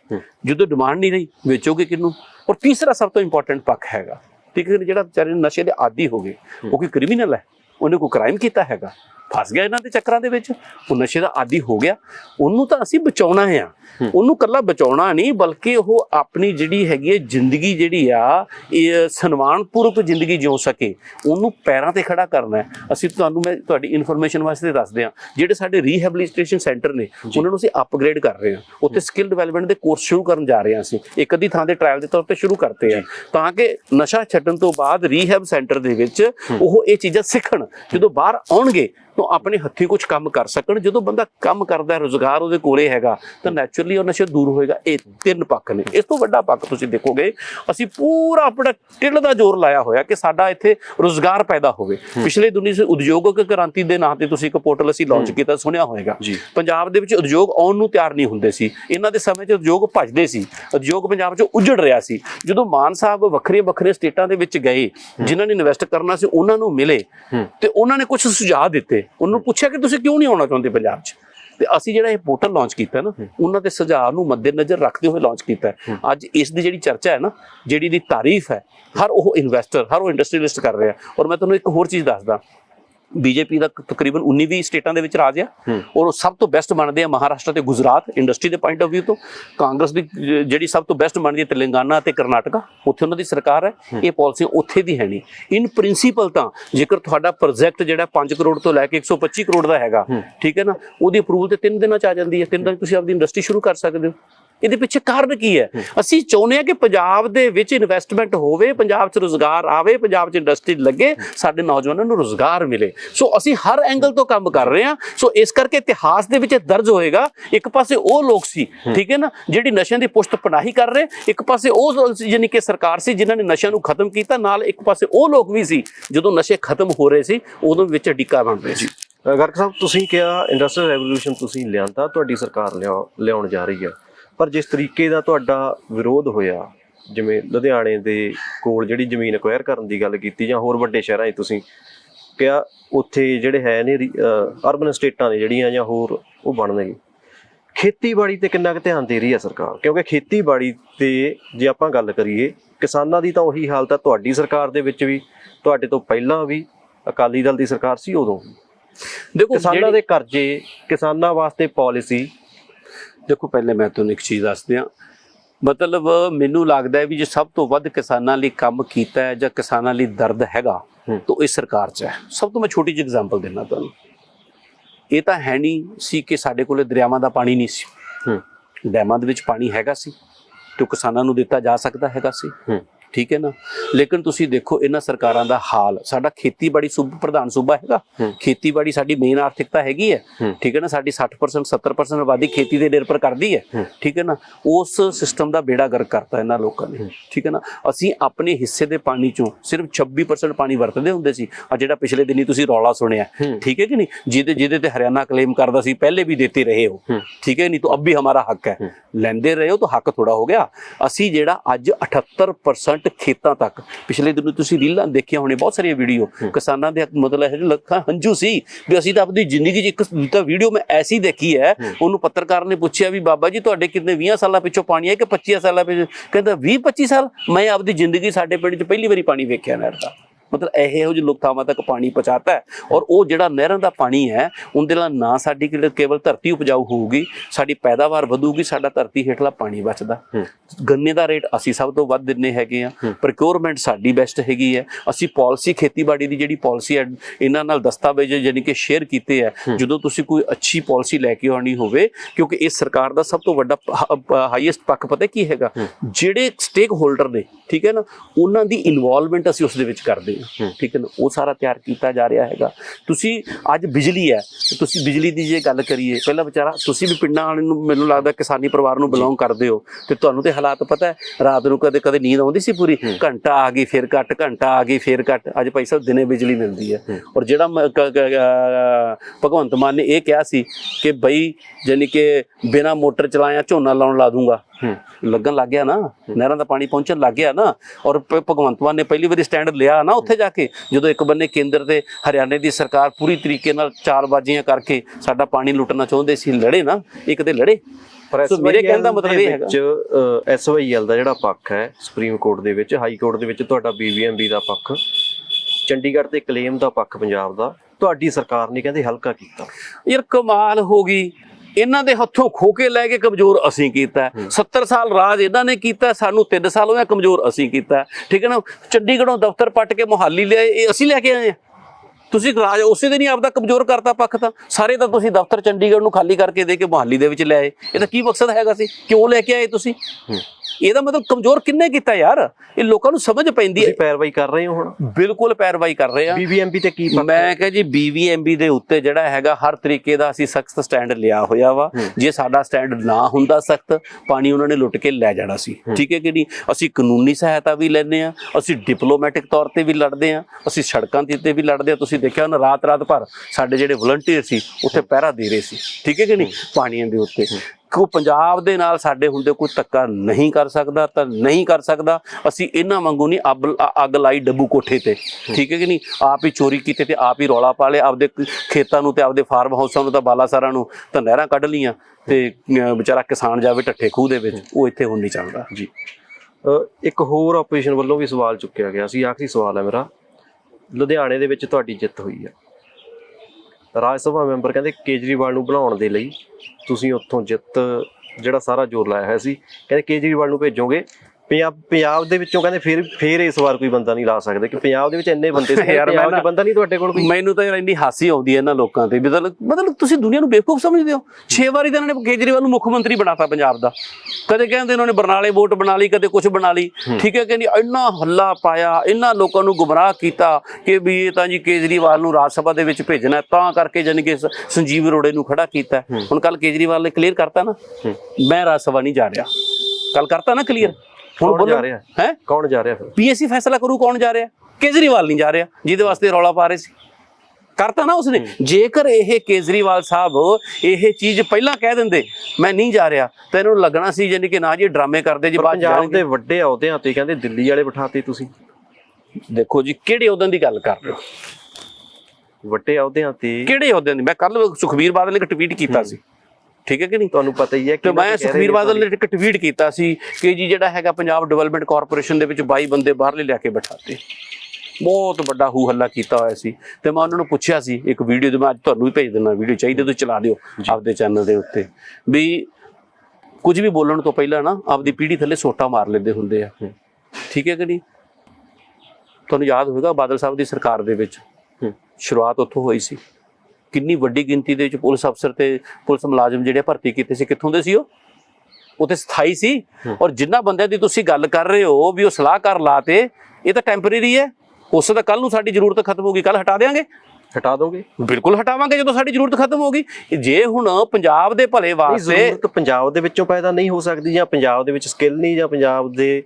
ਜਦੋਂ ਡਿਮਾਂਡ ਨਹੀਂ ਰਹੀ ਵੇਚੋਗੇ ਕਿਹਨੂੰ? ਔਰ ਤੀਸਰਾ ਸਭ ਤੋਂ ਇੰਪੋਰਟੈਂਟ ਪੱਖ ਹੈਗਾ ਠੀਕ ਹੈ ਜਿਹੜਾ ਵਿਚਾਰੇ ਨਸ਼ੇ ਦੇ ਆਦੀ ਹੋ ਗਏ ਉਹ ਕੋਈ ਕ੍ਰਿਮੀਨਲ ਹੈ ਉਹਨੇ ਕੋਈ ਕ੍ਰਾਈਮ ਕੀਤਾ ਹੈਗਾ ਫਸ ਗਿਆ ਇਹਨਾਂ ਦੇ ਚੱਕਰਾਂ ਦੇ ਵਿੱਚ ਉਹ ਨਸ਼ੇ ਦਾ ਆਦੀ ਹੋ ਗਿਆ। ਉਹਨੂੰ ਤਾਂ ਅਸੀਂ ਬਚਾਉਣਾ ਹੈ। ਉਹਨੂੰ ਕੱਲਾ ਬਚਾਉਣਾ ਨਹੀਂ ਬਲਕਿ ਉਹ ਆਪਣੀ ਜਿਹੜੀ ਹੈਗੀ ਹੈ ਜ਼ਿੰਦਗੀ ਜਿਹੜੀ ਆ ਇਹ ਸਨਮਾਨਪੂਰਵਕ ਜ਼ਿੰਦਗੀ ਜਿਉ ਸਕੇ ਉਹਨੂੰ ਪੈਰਾਂ ਤੇ ਖੜਾ ਕਰਨਾ ਹੈ। ਅਸੀਂ ਤੁਹਾਨੂੰ ਮੈਂ ਤੁਹਾਡੀ ਇਨਫੋਰਮੇਸ਼ਨ ਵਾਸਤੇ ਦੱਸਦੇ ਹਾਂ ਜਿਹੜੇ ਸਾਡੇ ਰੀਹੈਬਿਲਿਟੇਸ਼ਨ ਸੈਂਟਰ ਨੇ ਉਹਨਾਂ ਨੂੰ ਅਸੀਂ ਅਪਗ੍ਰੇਡ ਕਰ ਰਹੇ ਹਾਂ। ਉੱਥੇ ਸਕਿੱਲ ਡਿਵੈਲਪਮੈਂਟ ਦੇ ਕੋਰਸ ਸ਼ੁਰੂ ਕਰਨ ਜਾ ਰਹੇ ਹਾਂ ਅਸੀਂ। ਇੱਕ ਅੱਧੀ ਥਾਂ ਤੇ ਟ੍ਰਾਇਲ ਦੇ ਤੌਰ ਤੇ ਸ਼ੁਰੂ ਕਰਤੇ ਆ। ਤਾਂ ਕਿ ਨਸ਼ਾ ਛੱਡਣ ਤੋਂ ਬਾਅਦ ਰੀਹੈਬ ਸੈਂਟਰ ਦੇ ਵਿੱਚ ਉਹ ਇਹ ਚੀਜ਼ਾਂ ਸਿੱਖਣ। ਜਦੋਂ ਬਾਹਰ ਆਉਣਗੇ ਤਾਂ ਆਪਣੇ ਹੱਥੀਂ ਕੁਝ ਕੰਮ ਕਰ ਸਕਣ। ਜਦੋਂ ਬੰਦਾ ਕੰਮ ਕਰਦਾ ਹੈ ਰੋਜ਼ਗਾਰ ਉਹਦੇ ਕੋਲੇ ਹੈਗਾ ਤਾਂ ਨੈਚੁਰਲੀ ਉਹ ਨਸ਼ਾ ਦੂਰ ਹੋਏਗਾ। ਇਹ ਤਿੰਨ ਪੱਖ ਨੇ। ਇਸ ਤੋਂ ਵੱਡਾ ਪੱਖ ਤੁਸੀਂ ਦੇਖੋਗੇ ਅਸੀਂ ਪੂਰਾ ਆਪਣਾ ਟਿਲ ਦਾ ਜ਼ੋਰ ਲਾਇਆ ਹੋਇਆ ਕਿ ਸਾਡਾ ਇੱਥੇ ਰੋਜ਼ਗਾਰ ਪੈਦਾ ਹੋਵੇ। ਪਿਛਲੇ ਦੁਨੀ ਸੇ ਉਦਯੋਗਿਕ ਕ੍ਰਾਂਤੀ ਦੇ ਨਾਂ ਤੇ ਤੁਸੀਂ ਇੱਕ ਪੋਰਟਲ ਅਸੀਂ ਲਾਂਚ ਕੀਤਾ ਸੁਣਿਆ ਹੋਵੇਗਾ। ਪੰਜਾਬ ਦੇ ਵਿੱਚ ਉਦਯੋਗ ਆਉਣ ਨੂੰ ਤਿਆਰ ਨਹੀਂ ਹੁੰਦੇ ਸੀ। ਇਹਨਾਂ ਦੇ ਸਮੇਂ 'ਚ ਉਦਯੋਗ ਭੱਜਦੇ ਸੀ। ਉਦਯੋਗ ਪੰਜਾਬ 'ਚ ਉਜੜ ਰਿਹਾ ਸੀ। ਜਦੋਂ ਮਾਨ ਸਾਹਿਬ ਵੱਖਰੀਆਂ ਵੱਖਰੀਆਂ ਸਟੇਟਾਂ ਦੇ ਵਿੱਚ ਗਏ ਜਿਨ੍ਹਾਂ ਨੇ ਇਨਵੈਸਟ ਕਰਨਾ ਸੀ ਉਹਨਾਂ ਨੂੰ ਮਿਲੇ ਤੇ ਉਹਨਾਂ ਨੇ ਕੁਝ ਸੁਝਾਅ ਦਿੱਤੇ। ਉਹਨੂੰ ਪੁੱਛਿਆ ਕਿ ਤੁਸੀਂ ਕਿਉਂ ਨਹੀਂ ਆਉਣਾ ਚਾਹੁੰਦੇ ਪੰਜਾਬ 'ਚ? ਤੇ ਅਸੀਂ ਜਿਹੜਾ ਇਹ ਪੋਰਟਲ ਲਾਂਚ ਕੀਤਾ ਨਾ ਉਹਨਾਂ ਦੇ ਸੁਝਾਅ ਨੂੰ ਮੱਦੇਨਜ਼ਰ ਰੱਖਦੇ ਹੋਏ ਲਾਂਚ ਕੀਤਾ। ਅੱਜ ਇਸ ਦੀ ਜਿਹੜੀ ਚਰਚਾ ਹੈ ਨਾ ਜਿਹੜੀ ਦੀ ਤਾਰੀਫ ਹੈ ਹਰ ਉਹ ਇਨਵੈਸਟਰ ਹਰ ਉਹ ਇੰਡਸਟਰੀਲਿਸਟ ਕਰ ਰਿਹਾ ਔਰ ਮੈਂ ਤੁਹਾਨੂੰ ਇੱਕ ਹੋਰ ਚੀਜ਼ ਦੱਸਦਾ ਬੀਜੇਪੀ ਦਾ ਤਕਰੀਬਨ 19 20 ਸਟੇਟਾਂ ਦੇ ਵਿੱਚ ਰਾਜ ਆ। ਔਰ ਉਹ ਸਭ ਤੋਂ ਬੈਸਟ ਬਣਦੇ ਆ ਮਹਾਰਾਸ਼ਟਰ ਤੇ ਗੁਜਰਾਤ ਇੰਡਸਟਰੀ ਦੇ ਪੁਆਇੰਟ ਆਫ View ਤੋਂ। ਕਾਂਗਰਸ ਦੀ ਜਿਹੜੀ ਸਭ ਤੋਂ ਬੈਸਟ ਬਣਦੀ ਹੈ ਤੇਲੰਗਾਨਾ ਤੇ ਕਰਨਾਟਕਾ ਉੱਥੇ ਉਹਨਾਂ ਦੀ ਸਰਕਾਰ ਹੈ। ਇਹ ਪਾਲਿਸੀ ਉੱਥੇ ਦੀ ਹੈ ਨਹੀਂ। ਇਨ ਪ੍ਰਿੰਸੀਪਲ ਤਾਂ ਜੇਕਰ ਤੁਹਾਡਾ ਪ੍ਰੋਜੈਕਟ ਜਿਹੜਾ 5 ਕਰੋੜ ਤੋਂ ਲੈ ਕੇ 125 ਕਰੋੜ ਦਾ ਹੈਗਾ ਠੀਕ ਹੈ ਨਾ ਉਹਦੀ ਅਪਰੂਵਲ ਤੇ 3 ਦਿਨਾਂ ਚ ਆ ਜਾਂਦੀ ਹੈ। 3 ਦਿਨਾਂ 'ਚ ਤੁਸੀਂ ਆਪਦੀ ਇੰਡਸਟਰੀ ਸ਼ੁਰੂ ਕਰ ਸਕਦੇ ਹੋ। ਇਹਦੇ ਪਿੱਛੇ ਕਾਰਨ ਕੀ ਹੈ? ਅਸੀਂ ਚਾਹੁੰਦੇ ਹਾਂ ਕਿ ਪੰਜਾਬ ਦੇ ਵਿੱਚ ਇਨਵੈਸਟਮੈਂਟ ਹੋਵੇ ਪੰਜਾਬ 'ਚ ਰੋਜ਼ਗਾਰ ਆਵੇ ਪੰਜਾਬ 'ਚ ਇੰਡਸਟਰੀ ਲੱਗੇ ਸਾਡੇ ਨੌਜਵਾਨਾਂ ਨੂੰ ਰੋਜ਼ਗਾਰ ਮਿਲੇ। ਸੋ ਅਸੀਂ ਹਰ ਐਂਗਲ ਤੋਂ ਕੰਮ ਕਰ ਰਹੇ ਹਾਂ। ਸੋ ਇਸ ਕਰਕੇ ਇਤਿਹਾਸ ਦੇ ਵਿੱਚ ਦਰਜ ਹੋਏਗਾ ਇੱਕ ਪਾਸੇ ਉਹ ਲੋਕ ਸੀ ਠੀਕ ਹੈ ਨਾ ਜਿਹੜੀ ਨਸ਼ਿਆਂ ਦੀ ਪੁਸ਼ਤ ਪਨਾਹੀ ਕਰ ਰਹੇ ਇੱਕ ਪਾਸੇ ਉਹ ਯਾਨੀ ਕਿ ਸਰਕਾਰ ਸੀ ਜਿਨ੍ਹਾਂ ਨੇ ਨਸ਼ਿਆਂ ਨੂੰ ਖਤਮ ਕੀਤਾ ਨਾਲ ਇੱਕ ਪਾਸੇ ਉਹ ਲੋਕ ਵੀ ਸੀ ਜਦੋਂ ਨਸ਼ੇ ਖਤਮ ਹੋ ਰਹੇ ਸੀ ਉਦੋਂ ਵਿੱਚ ਅਡਿੱਕਾ ਬਣ ਰਹੇ ਸੀ। ਅ, ਸਾਹਿਬ ਤੁਸੀਂ ਕਿਹਾ ਇੰਡਸਟਰੀਅਲ ਰੈਵੋਲੂਸ਼ਨ ਤੁਸੀਂ ਲਿਆਂਦਾ ਤੁਹਾਡੀ ਸਰਕਾਰ ਲਿਆ- ਲਿਆਉਣ ਜਾ ਰਹੀ ਹੈ। ਪਰ ਜਿਸ ਤਰੀਕੇ ਦਾ ਤੁਹਾਡਾ ਵਿਰੋਧ ਹੋਇਆ ਜਿਵੇਂ ਲੁਧਿਆਣੇ ਦੇ ਕੋਲ ਜਿਹੜੀ ਜ਼ਮੀਨ ਅਕਵਾਇਰ ਕਰਨ ਦੀ ਗੱਲ ਕੀਤੀ ਜਾਂ ਹੋਰ ਵੱਡੇ ਸ਼ਹਿਰਾਂ 'ਚ ਤੁਸੀਂ ਕਿਹਾ ਉੱਥੇ ਜਿਹੜੇ ਹੈ ਨੇ ਅਰਬਨ ਸਟੇਟਾਂ ਨੇ ਜਿਹੜੀਆਂ ਜਾਂ ਹੋਰ ਉਹ ਬਣਨਗੇ ਖੇਤੀਬਾੜੀ ਤੇ ਕਿੰਨਾ ਕੁ ਧਿਆਨ ਦੇ ਰਹੀ ਹੈ ਸਰਕਾਰ? ਕਿਉਂਕਿ ਖੇਤੀਬਾੜੀ ਤੇ ਜੇ ਆਪਾਂ ਗੱਲ ਕਰੀਏ ਕਿਸਾਨਾਂ ਦੀ ਤਾਂ ਉਹੀ ਹਾਲਤ ਹੈ ਤੁਹਾਡੀ ਸਰਕਾਰ ਦੇ ਵਿੱਚ ਵੀ ਤੁਹਾਡੇ ਤੋਂ ਪਹਿਲਾਂ ਵੀ ਅਕਾਲੀ ਦਲ ਦੀ ਸਰਕਾਰ ਸੀ ਉਦੋਂ ਦੇਖੋ ਕਿਸਾਨਾਂ ਦੇ ਕਰਜ਼ੇ ਕਿਸਾਨਾਂ ਵਾਸਤੇ ਪਾਲਿਸੀ ਦੇਖੋ ਪਹਿਲੇ ਮੈਂ ਤੁਹਾਨੂੰ ਇੱਕ ਚੀਜ਼ ਦੱਸਦੇ ਹਾਂ ਮਤਲਬ ਮੈਨੂੰ ਲੱਗਦਾ ਹੈ ਵੀ ਜੇ ਸਭ ਤੋਂ ਵੱਧ ਕਿਸਾਨਾਂ ਲਈ ਕੰਮ ਕੀਤਾ ਹੈ ਜਾਂ ਕਿਸਾਨਾਂ ਲਈ ਦਰਦ ਹੈਗਾ। ਤਾਂ ਇਸ ਸਰਕਾਰ 'ਚ ਹੈ। ਸਭ ਤੋਂ ਮੈਂ ਛੋਟੀ ਜਿਹੀ ਐਗਜ਼ਾਮਪਲ ਦਿੰਦਾ ਤੁਹਾਨੂੰ। ਇਹ ਤਾਂ ਹੈ ਨਹੀਂ ਸੀ ਕਿ ਸਾਡੇ ਕੋਲੇ ਦਰਿਆਵਾਂ ਦਾ ਪਾਣੀ ਨਹੀਂ ਸੀ। ਹੂੰ। ਡੈਮਾਂ ਦੇ ਵਿੱਚ ਪਾਣੀ ਹੈਗਾ ਸੀ ਤੇ ਕਿਸਾਨਾਂ ਨੂੰ ਦਿੱਤਾ ਜਾ ਸਕਦਾ ਹੈਗਾ ਸੀ। ਠੀਕ ਹੈ ਨਾ? ਲੇਕਿਨ ਤੁਸੀਂ ਦੇਖੋ ਇਹਨਾਂ ਸਰਕਾਰਾਂ ਦਾ ਹਾਲ ਸਾਡਾ ਖੇਤੀਬਾੜੀ ਸੂਬਾ ਪ੍ਰਧਾਨ ਸੂਬਾ ਹੈਗਾ। ਖੇਤੀਬਾੜੀ ਸਾਡੀ ਮੇਨ ਆਰਥਿਕਤਾ ਹੈਗੀ ਹੈ। ਠੀਕ ਹੈ ਨਾ? ਸਾਡੀ 60% 70% ਆਬਾਦੀ ਖੇਤੀ ਤੇ ਨਿਰਭਰ ਕਰਦੀ ਹੈ। ਠੀਕ ਹੈ ਨਾ? ਉਸ ਸਿਸਟਮ ਦਾ ਬੇੜਾ ਗਰਕ ਕਰਤਾ ਇਹਨਾਂ ਲੋਕਾਂ ਨੇ। ਠੀਕ ਹੈ ਨਾ? ਅਸੀਂ ਆਪਣੇ ਹਿੱਸੇ ਦੇ ਪਾਣੀ ਚੋਂ ਸਿਰਫ 26% ਪਾਣੀ ਵਰਤਦੇ ਹੁੰਦੇ ਸੀ। ਆ ਜਿਹੜਾ ਪਿਛਲੇ ਦਿਨੀ ਤੁਸੀਂ ਰੌਲਾ ਸੁਣਿਆ। ਠੀਕ ਹੈ ਕਿ ਨਹੀਂ? ਜਿਹਦੇ ਜਿਹਦੇ ਤੇ ਹਰਿਆਣਾ ਕਲੇਮ ਕਰਦਾ ਸੀ ਪਹਿਲੇ ਵੀ ਦੇਤੇ ਰਹੇ ਹੋ। ਹੂੰ। ਠੀਕ ਹੈ ਨਹੀਂ? ਤਾਂ ਅਬ ਵੀ ਹਮਾਰਾ ਹੱਕ ਹੈ। ਲੈਂਦੇ ਰਹੇ ਹੋ ਤਾਂ ਹੱਕ ਥੋੜਾ ਹੋ ਗਿਆ। ਅਸੀਂ ਜਿਹੜਾ ਅੱਜ 78% ਖੇਤਾਂ ਤੱਕ। ਪਿਛਲੇ ਦਿਨ ਤੁਸੀਂ ਰੀਲਾਂ ਦੇਖੀਆਂ ਹੋਣੇ ਬਹੁਤ ਸਾਰੀਆਂ ਵੀਡੀਓ। ਕਿਸਾਨਾਂ ਦੇ ਮਤਲਬ ਹੈ ਲੱਖਾਂ ਹੰਝੂ ਸੀ ਵੀ ਅਸੀਂ ਤਾਂ ਆਪਣੀ ਜ਼ਿੰਦਗੀ 'ਚ ਇੱਕ ਤਾਂ ਵੀਡੀਓ ਮੈਂ ਐਸੀ ਦੇਖੀ ਹੈ। ਉਹਨੂੰ ਪੱਤਰਕਾਰ ਨੇ ਪੁੱਛਿਆ ਵੀ ਬਾਬਾ ਜੀ ਤੁਹਾਡੇ ਕਿੰਨੇ 20 ਸਾਲਾਂ ਪਿੱਛੋਂ ਪਾਣੀ ਹੈ ਕਿ 25 ਸਾਲਾਂ ਪਿੱਛੋਂ? ਕਹਿੰਦਾ 20 25 ਸਾਲ? ਮੈਂ ਆਪਦੀ ਜ਼ਿੰਦਗੀ ਸਾਡੇ ਪਿੰਡ 'ਚ ਪਹਿਲੀ ਵਾਰੀ ਪਾਣੀ ਵੇਖਿਆ ਨਹਿਰ ਦਾ। ਮਤਲਬ ਇਹ ਜਿਹੇ ਲੋਕ ਥਾਵਾਂ ਤੱਕ ਪਾਣੀ ਪਹੁੰਚਾਤਾ ਹੈ ਔਰ ਉਹ ਜਿਹੜਾ ਨਹਿਰਾਂ ਦਾ ਪਾਣੀ ਹੈ ਉਹਦੇ ਨਾਲ ਨਾ ਸਾਡੀ ਕੇਵਲ ਧਰਤੀ ਉਪਜਾਊ ਹੋਊਗੀ ਸਾਡੀ ਪੈਦਾਵਾਰ ਵਧੂਗੀ ਸਾਡਾ ਧਰਤੀ ਹੇਠਲਾ ਪਾਣੀ ਬਚਦਾ। ਗੰਨੇ ਦਾ ਰੇਟ ਅਸੀਂ ਸਭ ਤੋਂ ਵੱਧ ਦਿੰਨੇ ਹੈਗੇ ਆ। ਪ੍ਰੋਕਿਉਰਮੈਂਟ ਸਾਡੀ ਬੈਸਟ ਹੈਗੀ ਹੈ ਅਸੀਂ ਪਾਲਿਸੀ ਖੇਤੀਬਾੜੀ ਦੀ ਜਿਹੜੀ ਪਾਲਿਸੀ ਹੈ ਇਹਨਾਂ ਨਾਲ ਦਸਤਾਵੇਜ਼ ਯਾਨੀ ਕਿ ਸ਼ੇਅਰ ਕੀਤੇ ਹੂੰ। ਜਦੋਂ ਤੁਸੀਂ ਕੋਈ ਅੱਛੀ ਪਾਲਿਸੀ ਲੈ ਕੇ ਆਉਣੀ ਹੋਵੇ ਕਿਉਂਕਿ ਇਸ ਸਰਕਾਰ ਦਾ ਸਭ ਤੋਂ ਵੱਡਾ ਹਾਈਐਸਟ ਪੱਖ ਪਤਾ ਕੀ ਹੈਗਾ। ਜਿਹੜੇ ਸਟੇਕ ਹੋਲਡਰ ਨੇ ਠੀਕ ਹੈ ਨਾ ਉਹਨਾਂ ਦੀ ਇਨਵੋਲਵਮੈਂਟ ਅਸੀਂ ਉਸ ਦੇ ਵਿੱਚ ਕਰਦੇ ਹਾਂ ਹੂੰ। ਠੀਕ ਹੈ ਨਾ ਉਹ ਸਾਰਾ ਤਿਆਰ ਕੀਤਾ ਜਾ ਰਿਹਾ ਹੈਗਾ ਤੁਸੀਂ ਅੱਜ ਬਿਜਲੀ ਹੈ ਤੁਸੀਂ ਬਿਜਲੀ ਦੀ ਜੇ ਗੱਲ ਕਰੀਏ ਪਹਿਲਾਂ ਵਿਚਾਰਾ ਤੁਸੀਂ ਵੀ ਪਿੰਡਾਂ ਵਾਲੇ ਨੂੰ ਮੈਨੂੰ ਲੱਗਦਾ ਕਿਸਾਨੀ ਪਰਿਵਾਰ ਨੂੰ ਬਿਲੋਂਗ ਕਰਦੇ ਹੋ ਤੇ ਤੁਹਾਨੂੰ ਤੇ ਹਾਲਾਤ ਪਤਾ ਹੈ ਰਾਤ ਨੂੰ ਕਦੇ ਕਦੇ ਨੀਂਦ ਆਉਂਦੀ ਸੀ ਪੂਰੀ। ਘੰਟਾ ਆ ਗਈ ਫਿਰ ਘੱਟ ਘੰਟਾ ਆ ਗਈ ਫਿਰ ਘੱਟ ਅੱਜ ਭਾਈ ਸਾਹਿਬ ਦਿਨੇ ਬਿਜਲੀ ਮਿਲਦੀ ਹੈ। ਔਰ ਜਿਹੜਾ ਭਗਵੰਤ ਮਾਨ ਨੇ ਇਹ ਕਿਹਾ ਸੀ ਕਿ ਬਈ ਜਾਨੀ ਕਿ ਬਿਨਾ ਮੋਟਰ ਚਲਾਇਆ ਝੋਨਾ ਲਾਉਣ ਲਾ ਦੂੰਗਾ ਲੱਗਣ ਲੱਗ ਗਿਆ ਨਾ ਨਹਿਰਾਂ ਦਾ ਪਾਣੀ ਪਹੁੰਚਣ ਲੱਗ ਗਿਆ ਨਾ ਔਰ ਭਗਵੰਤ ਮਾਨ ਨੇ ਪਹਿਲੀ ਵਾਰੀ ਸਟੈਂਡ ਲਿਆ ਨਾ ਉੱਥੇ ਜਾ ਕੇ ਜਦੋਂ ਇੱਕ ਬੰਨੇ ਕੇਂਦਰ ਤੇ ਹਰਿਆਣੇ ਦੀ ਸਰਕਾਰ ਪੂਰੀ ਤਰੀਕੇ ਨਾਲ ਚਾਲਬਾਜ਼ੀਆਂ ਕਰਕੇ ਸਾਡਾ ਪਾਣੀ ਲੁੱਟਣਾ ਚਾਹੁੰਦੇ ਸੀ ਲੜੇ ਨਾ ਇੱਕ ਤੇ ਲੜੇ? ਸੋ ਮੇਰੇ ਕਹਿਣ ਦਾ ਮਤਲਬ ਇਹ ਹੈਗਾ। ਵਿੱਚ ਐਸਵਾਈਐਲ ਦਾ ਜਿਹੜਾ ਪੱਖ ਹੈ ਸੁਪਰੀਮ ਕੋਰਟ ਦੇ ਵਿੱਚ ਹਾਈ ਕੋਰਟ ਦੇ ਵਿੱਚ ਤੁਹਾਡਾ ਬੀਬੀਐਮਬੀ ਦਾ ਪੱਖ ਚੰਡੀਗੜ੍ਹ ਤੇ ਕਲੇਮ ਦਾ ਪੱਖ ਪੰਜਾਬ ਦਾ ਤੁਹਾਡੀ ਸਰਕਾਰ ਨੇ ਕਹਿੰਦੇ ਹਲਕਾ ਕੀਤਾ। ਯਾਰ ਕਮਾਲ ਹੋ ਗਈ। ਇਹਨਾਂ ਦੇ ਹੱਥੋਂ ਖੋ ਕੇ ਲੈ ਕੇ ਕਮਜ਼ੋਰ ਅਸੀਂ ਕੀਤਾ। ਹੈ। 70 ਸਾਲ ਰਾਜ ਇਹਨਾਂ ਨੇ ਕੀਤਾ ਸਾਨੂੰ 3 ਸਾਲ ਹੋਇਆ ਕਮਜ਼ੋਰ ਅਸੀਂ ਕੀਤਾ। ਠੀਕ ਹੈ ਨਾ? ਚੰਡੀਗੜ੍ਹੋਂ ਦਫ਼ਤਰ ਪੱਟ ਕੇ ਮੁਹਾਲੀ ਲਿਆਏ ਇਹ ਅਸੀਂ ਲੈ ਕੇ ਆਏ ਹਾਂ ਤੁਸੀਂ ਰਾਜ ਉਸੇ ਦਿਨ ਹੀ ਆਪਦਾ ਕਮਜ਼ੋਰ ਕਰਤਾ ਪੱਖ ਤਾਂ। ਸਾਰੇ ਤਾਂ ਤੁਸੀਂ ਦਫ਼ਤਰ ਚੰਡੀਗੜ੍ਹ ਨੂੰ ਖਾਲੀ ਕਰਕੇ ਦੇ ਕੇ ਮੁਹਾਲੀ ਦੇ ਵਿੱਚ ਲੈ ਆਏ। ਇਹਦਾ ਕੀ ਮਕਸਦ ਹੈਗਾ ਸੀ? ਕਿਉਂ ਲੈ ਕੇ ਆਏ ਤੁਸੀਂ। ਇਹਦਾ ਮਤਲਬ ਕਮਜ਼ੋਰ ਕਿੰਨੇ ਕੀਤਾ ਯਾਰ? ਇਹ ਲੋਕਾਂ ਨੂੰ ਸਮਝ ਪੈਂਦੀ ਹੈ। ਤੁਸੀਂ ਪੈਰਵਾਈ ਕਰ ਰਹੇ ਹੋ ਹੁਣ। ਬਿਲਕੁਲ ਪੈਰਵਾਈ ਕਰ ਰਹੇ ਆ। ਬੀਬੀਐਮਬੀ ਤੇ ਕੀ ਪੱਖ ਮੈਂ ਕਹਾਂ ਜੀ ਬੀਵੀਐਮਬੀ ਦੇ ਉੱਤੇ ਜਿਹੜਾ ਹੈਗਾ ਹਰ ਤਰੀਕੇ ਦਾ ਅਸੀਂ ਸਖਤ ਸਟੈਂਡ ਲਿਆ ਹੋਇਆ ਵਾ। ਜੇ ਸਾਡਾ ਸਟੈਂਡ ਨਾ ਹੁੰਦਾ ਸਖਤ ਪਾਣੀ ਉਹਨਾਂ ਨੇ ਲੁੱਟ ਕੇ ਲੈ ਜਾਣਾ ਸੀ। ਠੀਕ ਹੈ ਕਿ ਨਹੀਂ? ਅਸੀਂ ਕਾਨੂੰਨੀ ਸਹਾਇਤਾ ਵੀ ਲੈਂਦੇ ਆ ਅਸੀਂ ਡਿਪਲੋਮੈਟਿਕ ਤੌਰ ਤੇ ਵੀ ਲੜਦੇ ਆ ਅਸੀਂ ਸੜਕਾਂ ਤੇ ਉੱਤੇ ਵੀ ਲੜਦੇ ਆ। ਤੁਸੀਂ ਦੇਖਿਆ ਉਹਨਾਂ ਰਾਤ ਰਾਤ ਭਰ ਸਾਡੇ ਜਿਹੜੇ ਵਲੰਟੀਅਰ ਸੀ ਉੱਥੇ ਪਹਿਰਾ ਦੇ ਰਹੇ ਸੀ। ਠੀਕ ਹੈ ਕਿ ਨਹੀਂ? ਪਾਣੀਆਂ ਦੇ ਉੱਤੇ। ਕੋ ਪੰਜਾਬ ਦੇ ਨਾਲ ਸਾਡੇ ਹੁੰਦੇ ਕੋਈ ਧੱਕਾ ਨਹੀਂ ਕਰ ਸਕਦਾ ਤਾਂ ਨਹੀਂ ਕਰ ਸਕਦਾ। ਅਸੀਂ ਇਹਨਾਂ ਵਾਂਗੂ ਨਹੀਂ ਅੱਬ- ਅ- ਅੱਗ ਲਾਈ ਡੱਬੂ ਕੋਠੇ ਤੇ। ਠੀਕ ਹੈ ਕਿ ਨਹੀਂ? ਆਪ ਹੀ ਚੋਰੀ ਕੀਤੇ ਤੇ ਆਪ ਹੀ ਰੌਲਾ ਪਾ ਲਿਆ। ਆਪਦੇ ਖੇਤਾਂ ਨੂੰ ਤੇ ਆਪਦੇ ਫਾਰਮ ਹਾਊਸਾਂ ਨੂੰ ਤਾਂ ਬਾਲਾਸਾਰਾਂ ਨੂੰ ਤਾਂ ਨਹਿਰਾਂ ਕੱਢ ਲੀਆਂ ਤੇ ਵਿਚਾਰਾ ਕਿਸਾਨ ਜਾਵੇ ਢੱਠੇ ਖੂਹ ਦੇ ਵਿੱਚ, ਉਹ ਇੱਥੇ ਹੁਣ ਨਹੀਂ ਚੱਲਦਾ। ਜੀ। ਇੱਕ ਹੋਰ ਆਪੋਜੀਸ਼ਨ ਵੱਲੋਂ ਵੀ ਸਵਾਲ ਚੁੱਕਿਆ ਗਿਆ ਸੀ। ਆਖਰੀ ਸਵਾਲ ਹੈ ਮੇਰਾ। ਲੁਧਿਆਣੇ ਦੇ ਵਿੱਚ ਤੁਹਾਡੀ ਜਿੱਤ ਹੋਈ ਹੈ। ਰਾਜ ਸਭਾ ਮੈਂਬਰ ਕਹਿੰਦੇ ਕੇਜਰੀਵਾਲ ਨੂੰ ਬਣਾਉਣ ਦੇ ਲਈ ਤੁਸੀਂ ਉੱਥੋਂ ਜਿੱਤ ਜਿਹੜਾ ਸਾਰਾ ਜ਼ੋਰ ਲਾਇਆ ਹੋਇਆ ਸੀ ਕਹਿੰਦੇ ਕੇਜਰੀਵਾਲ ਨੂੰ ਭੇਜੋਗੇ? ਪੰਜਾਬ ਪੰਜਾਬ ਦੇ ਵਿੱਚੋਂ ਕਹਿੰਦੇ ਫਿਰ ਫਿਰ ਇਸ ਵਾਰ ਕੋਈ ਬੰਦਾ ਨਹੀਂ ਲਾ ਸਕਦੇ ਕਿ ਪੰਜਾਬ ਦੇ ਵਿੱਚ ਇੰਨੇ ਬੰਦੇ ਸੀ ਯਾਰ ਮੈਂ ਬੰਦਾ ਨਹੀਂ ਤੁਹਾਡੇ ਕੋਲ ਕੋਈ? ਮੈਨੂੰ ਤਾਂ ਇੰਨੀ ਹਾਸੀ ਆਉਂਦੀ ਹੈ ਇਹਨਾਂ ਲੋਕਾਂ ਤੇ ਮਤਲਬ ਮਤਲਬ ਤੁਸੀਂ ਦੁਨੀਆ ਨੂੰ ਬੇਵਕੂਫ ਸਮਝਦੇ ਹੋ। 6 ਵਾਰੀ ਤਾਂ ਇਹਨਾਂ ਨੇ ਕੇਜਰੀਵਾਲ ਨੂੰ ਮੁੱਖ ਮੰਤਰੀ ਬਣਾਤਾ ਪੰਜਾਬ ਦਾ। ਕਦੇ ਕਹਿੰਦੇ ਇਹਨਾਂ ਨੇ ਬਰਨਾਲੇ ਵੋਟ ਬਣਾ ਲਈ ਕਦੇ ਕੁਝ ਬਣਾ ਲਈ। ਠੀਕ ਹੈ ਕਿ ਨਹੀਂ ਇੰਨਾ ਹੱਲਾ ਪਾਇਆ ਇਹਨਾਂ ਲੋਕਾਂ ਨੂੰ ਗੁੰਮਰਾਹ ਕੀਤਾ ਕਿ ਵੀ ਇਹ ਤਾਂ ਜੀ ਕੇਜਰੀਵਾਲ ਨੂੰ ਰਾਜ ਸਭਾ ਦੇ ਵਿੱਚ ਭੇਜਣਾ ਤਾਂ ਕਰਕੇ ਜਾਣੀ ਕਿ ਸੰਜੀਵ ਅਰੋੜੇ ਨੂੰ ਖੜਾ ਕੀਤਾ। ਹੁਣ ਕੱਲ ਕੇਜਰੀਵਾਲ ਨੇ ਕਲੀਅਰ ਕਰਤਾ ਨਾ। ਮੈਂ ਰਾਜ ਸਭਾ ਨਹੀਂ ਜਾ ਰਿਹਾ। ਕੱਲ ਕਰਤਾ ਨਾ ਕਲੀਅਰ ਕੌਣ ਜਾ ਰਿਹਾ? ਹੈ? ਕੌਣ ਜਾ ਰਿਹਾ ਫਿਰ? ਪੀਐਸਸੀ ਫੈਸਲਾ ਕਰੂ ਕੌਣ ਜਾ ਰਿਹਾ? ਕੇਜਰੀਵਾਲ ਨਹੀਂ ਜਾ ਰਿਹਾ ਜਿਹਦੇ ਵਾਸਤੇ ਰੌਲਾ ਪਾ ਰਹੇ ਸੀ। ਕਰਤਾ ਨਾ ਉਸਨੇ। ਜੇਕਰ ਇਹ ਕੇਜਰੀਵਾਲ ਸਾਹਿਬ ਇਹ ਚੀਜ਼ ਪਹਿਲਾਂ ਕਹਿ ਦਿੰਦੇ ਮੈਂ ਨਹੀਂ ਜਾ ਰਿਹਾ ਤਾਂ ਇਹਨੂੰ ਲੱਗਣਾ ਸੀ ਜਾਨੀ ਕਿ ਨਾ ਜੀ ਡਰਾਮੇ ਕਰਦੇ ਜੀ ਬਾਅਦ ਜਾਣਗੇ। ਦੇ ਵੱਡੇ ਅਹੁਦਿਆਂ ਤੇ ਕਹਿੰਦੇ ਦਿੱਲੀ ਵਾਲੇ ਬਿਠਾਤੇ ਤੁਸੀਂ। ਦੇਖੋ ਜੀ ਕਿਹੜੇ ਅਹੁਦਿਆਂ ਦੀ ਗੱਲ ਕਰ ਰਹੇ ਹੋ? ਵੱਡੇ ਅਹੁਦਿਆਂ ਤੇ ਕਿਹੜੇ ਅਹੁਦਿਆਂ ਦੀ? ਮੈਂ ਕੱਲ ਸੁਖਬੀਰ ਬਾਦਲ ਨੇ ਇੱਕ ਟਵੀਟ ਕੀਤਾ ਸੀ। ਠੀਕ ਹੈ ਕਿ ਨਹੀਂ? ਤੁਹਾਨੂੰ ਪਤਾ ਹੀ ਹੈ ਕਿਹਨਾਂ ਮੈਂ ਸੁਖਬੀਰ ਬਾਦਲ ਨੇ ਇੱਕ ਟਵੀਟ ਕੀਤਾ ਸੀ ਕਿ ਜੀ ਜਿਹੜਾ ਹੈਗਾ ਪੰਜਾਬ ਡਿਵੈਲਪਮੈਂਟ ਕਾਰਪੋਰੇਸ਼ਨ ਦੇ ਵਿੱਚ 22 ਬੰਦੇ ਬਾਹਰਲੇ ਲਿਆ ਕੇ ਬਿਠਾਤੇ ਬਹੁਤ ਵੱਡਾ ਹੂ ਹੱਲਾ ਕੀਤਾ ਹੋਇਆ ਸੀ। ਤੇ ਮੈਂ ਉਹਨਾਂ ਨੂੰ ਪੁੱਛਿਆ ਸੀ ਇੱਕ ਵੀਡੀਓ ਦੇ ਮੈਂ ਅੱਜ ਤੁਹਾਨੂੰ ਵੀ ਭੇਜ ਦਿੰਦਾ ਵੀਡੀਓ ਚਾਹੀਦੀ ਤੁਸੀਂ ਚਲਾ ਦਿਓ ਆਪਦੇ ਚੈਨਲ ਦੇ ਉੱਤੇ। ਵੀ ਕੁਝ ਵੀ ਬੋਲਣ ਤੋਂ ਪਹਿਲਾਂ ਨਾ ਆਪਦੀ ਪੀੜੀ ਥੱਲੇ ਸੋਟਾ ਮਾਰ ਲੈਂਦੇ ਹੁੰਦੇ ਆ। ਠੀਕ ਹੈ ਕਿ ਨਹੀਂ? ਤੁਹਾਨੂੰ ਯਾਦ ਹੋਵੇਗਾ ਬਾਦਲ ਸਾਹਿਬ ਦੀ ਸਰਕਾਰ ਦੇ ਵਿੱਚ। ਸ਼ੁਰੂਆਤ ਉੱਥੋਂ ਹੋਈ ਸੀ। ਕਿੰਨੀ ਵੱਡੀ ਗਿਣਤੀ ਦੇ ਵਿੱਚ ਪੁਲਿਸ ਅਫਸਰ ਤੇ ਪੁਲਿਸ ਮੁਲਾਜ਼ਮ ਜਿਹੜੇ ਭਰਤੀ ਕੀਤੇ ਸੀ ਕਿੱਥੋਂ ਦੇ ਸੀ ਉਹ? ਉਹ ਤੇ ਸਥਾਈ ਸੀ। ਹੂੰ। ਔਰ ਜਿੰਨਾ ਬੰਦਿਆਂ ਦੀ ਤੁਸੀਂ ਗੱਲ ਕਰ ਰਹੇ ਹੋ ਵੀ ਉਹ ਸਲਾਹਕਾਰ ਲਾਤੇ ਇਹ ਤਾਂ ਟੈਂਪਰੇਰੀ ਹੈ ਉਸ ਦਾ ਕੱਲ ਨੂੰ ਸਾਡੀ ਜ਼ਰੂਰਤ ਖਤਮ ਹੋਗੀ ਕੱਲ ਹਟਾ ਦੇਾਂਗੇ ਹਟਾ ਦੋਗੇ? ਬਿਲਕੁਲ ਹਟਾਵਾਂਗੇ ਜਦੋਂ ਸਾਡੀ ਜ਼ਰੂਰਤ ਖਤਮ ਹੋਗੀ ਜੇ ਹੁਣ ਪੰਜਾਬ ਦੇ ਭਲੇ ਵਾਸਤੇ ਜ਼ਰੂਰਤ ਪੰਜਾਬ ਦੇ ਵਿੱਚੋਂ ਪੈਦਾ ਨਹੀਂ ਹੋ ਸਕਦੀ ਜਾਂ ਪੰਜਾਬ ਦੇ ਵਿੱਚ ਸਕਿੱਲ ਨਹੀਂ ਜਾਂ ਪੰਜਾਬ ਦੇ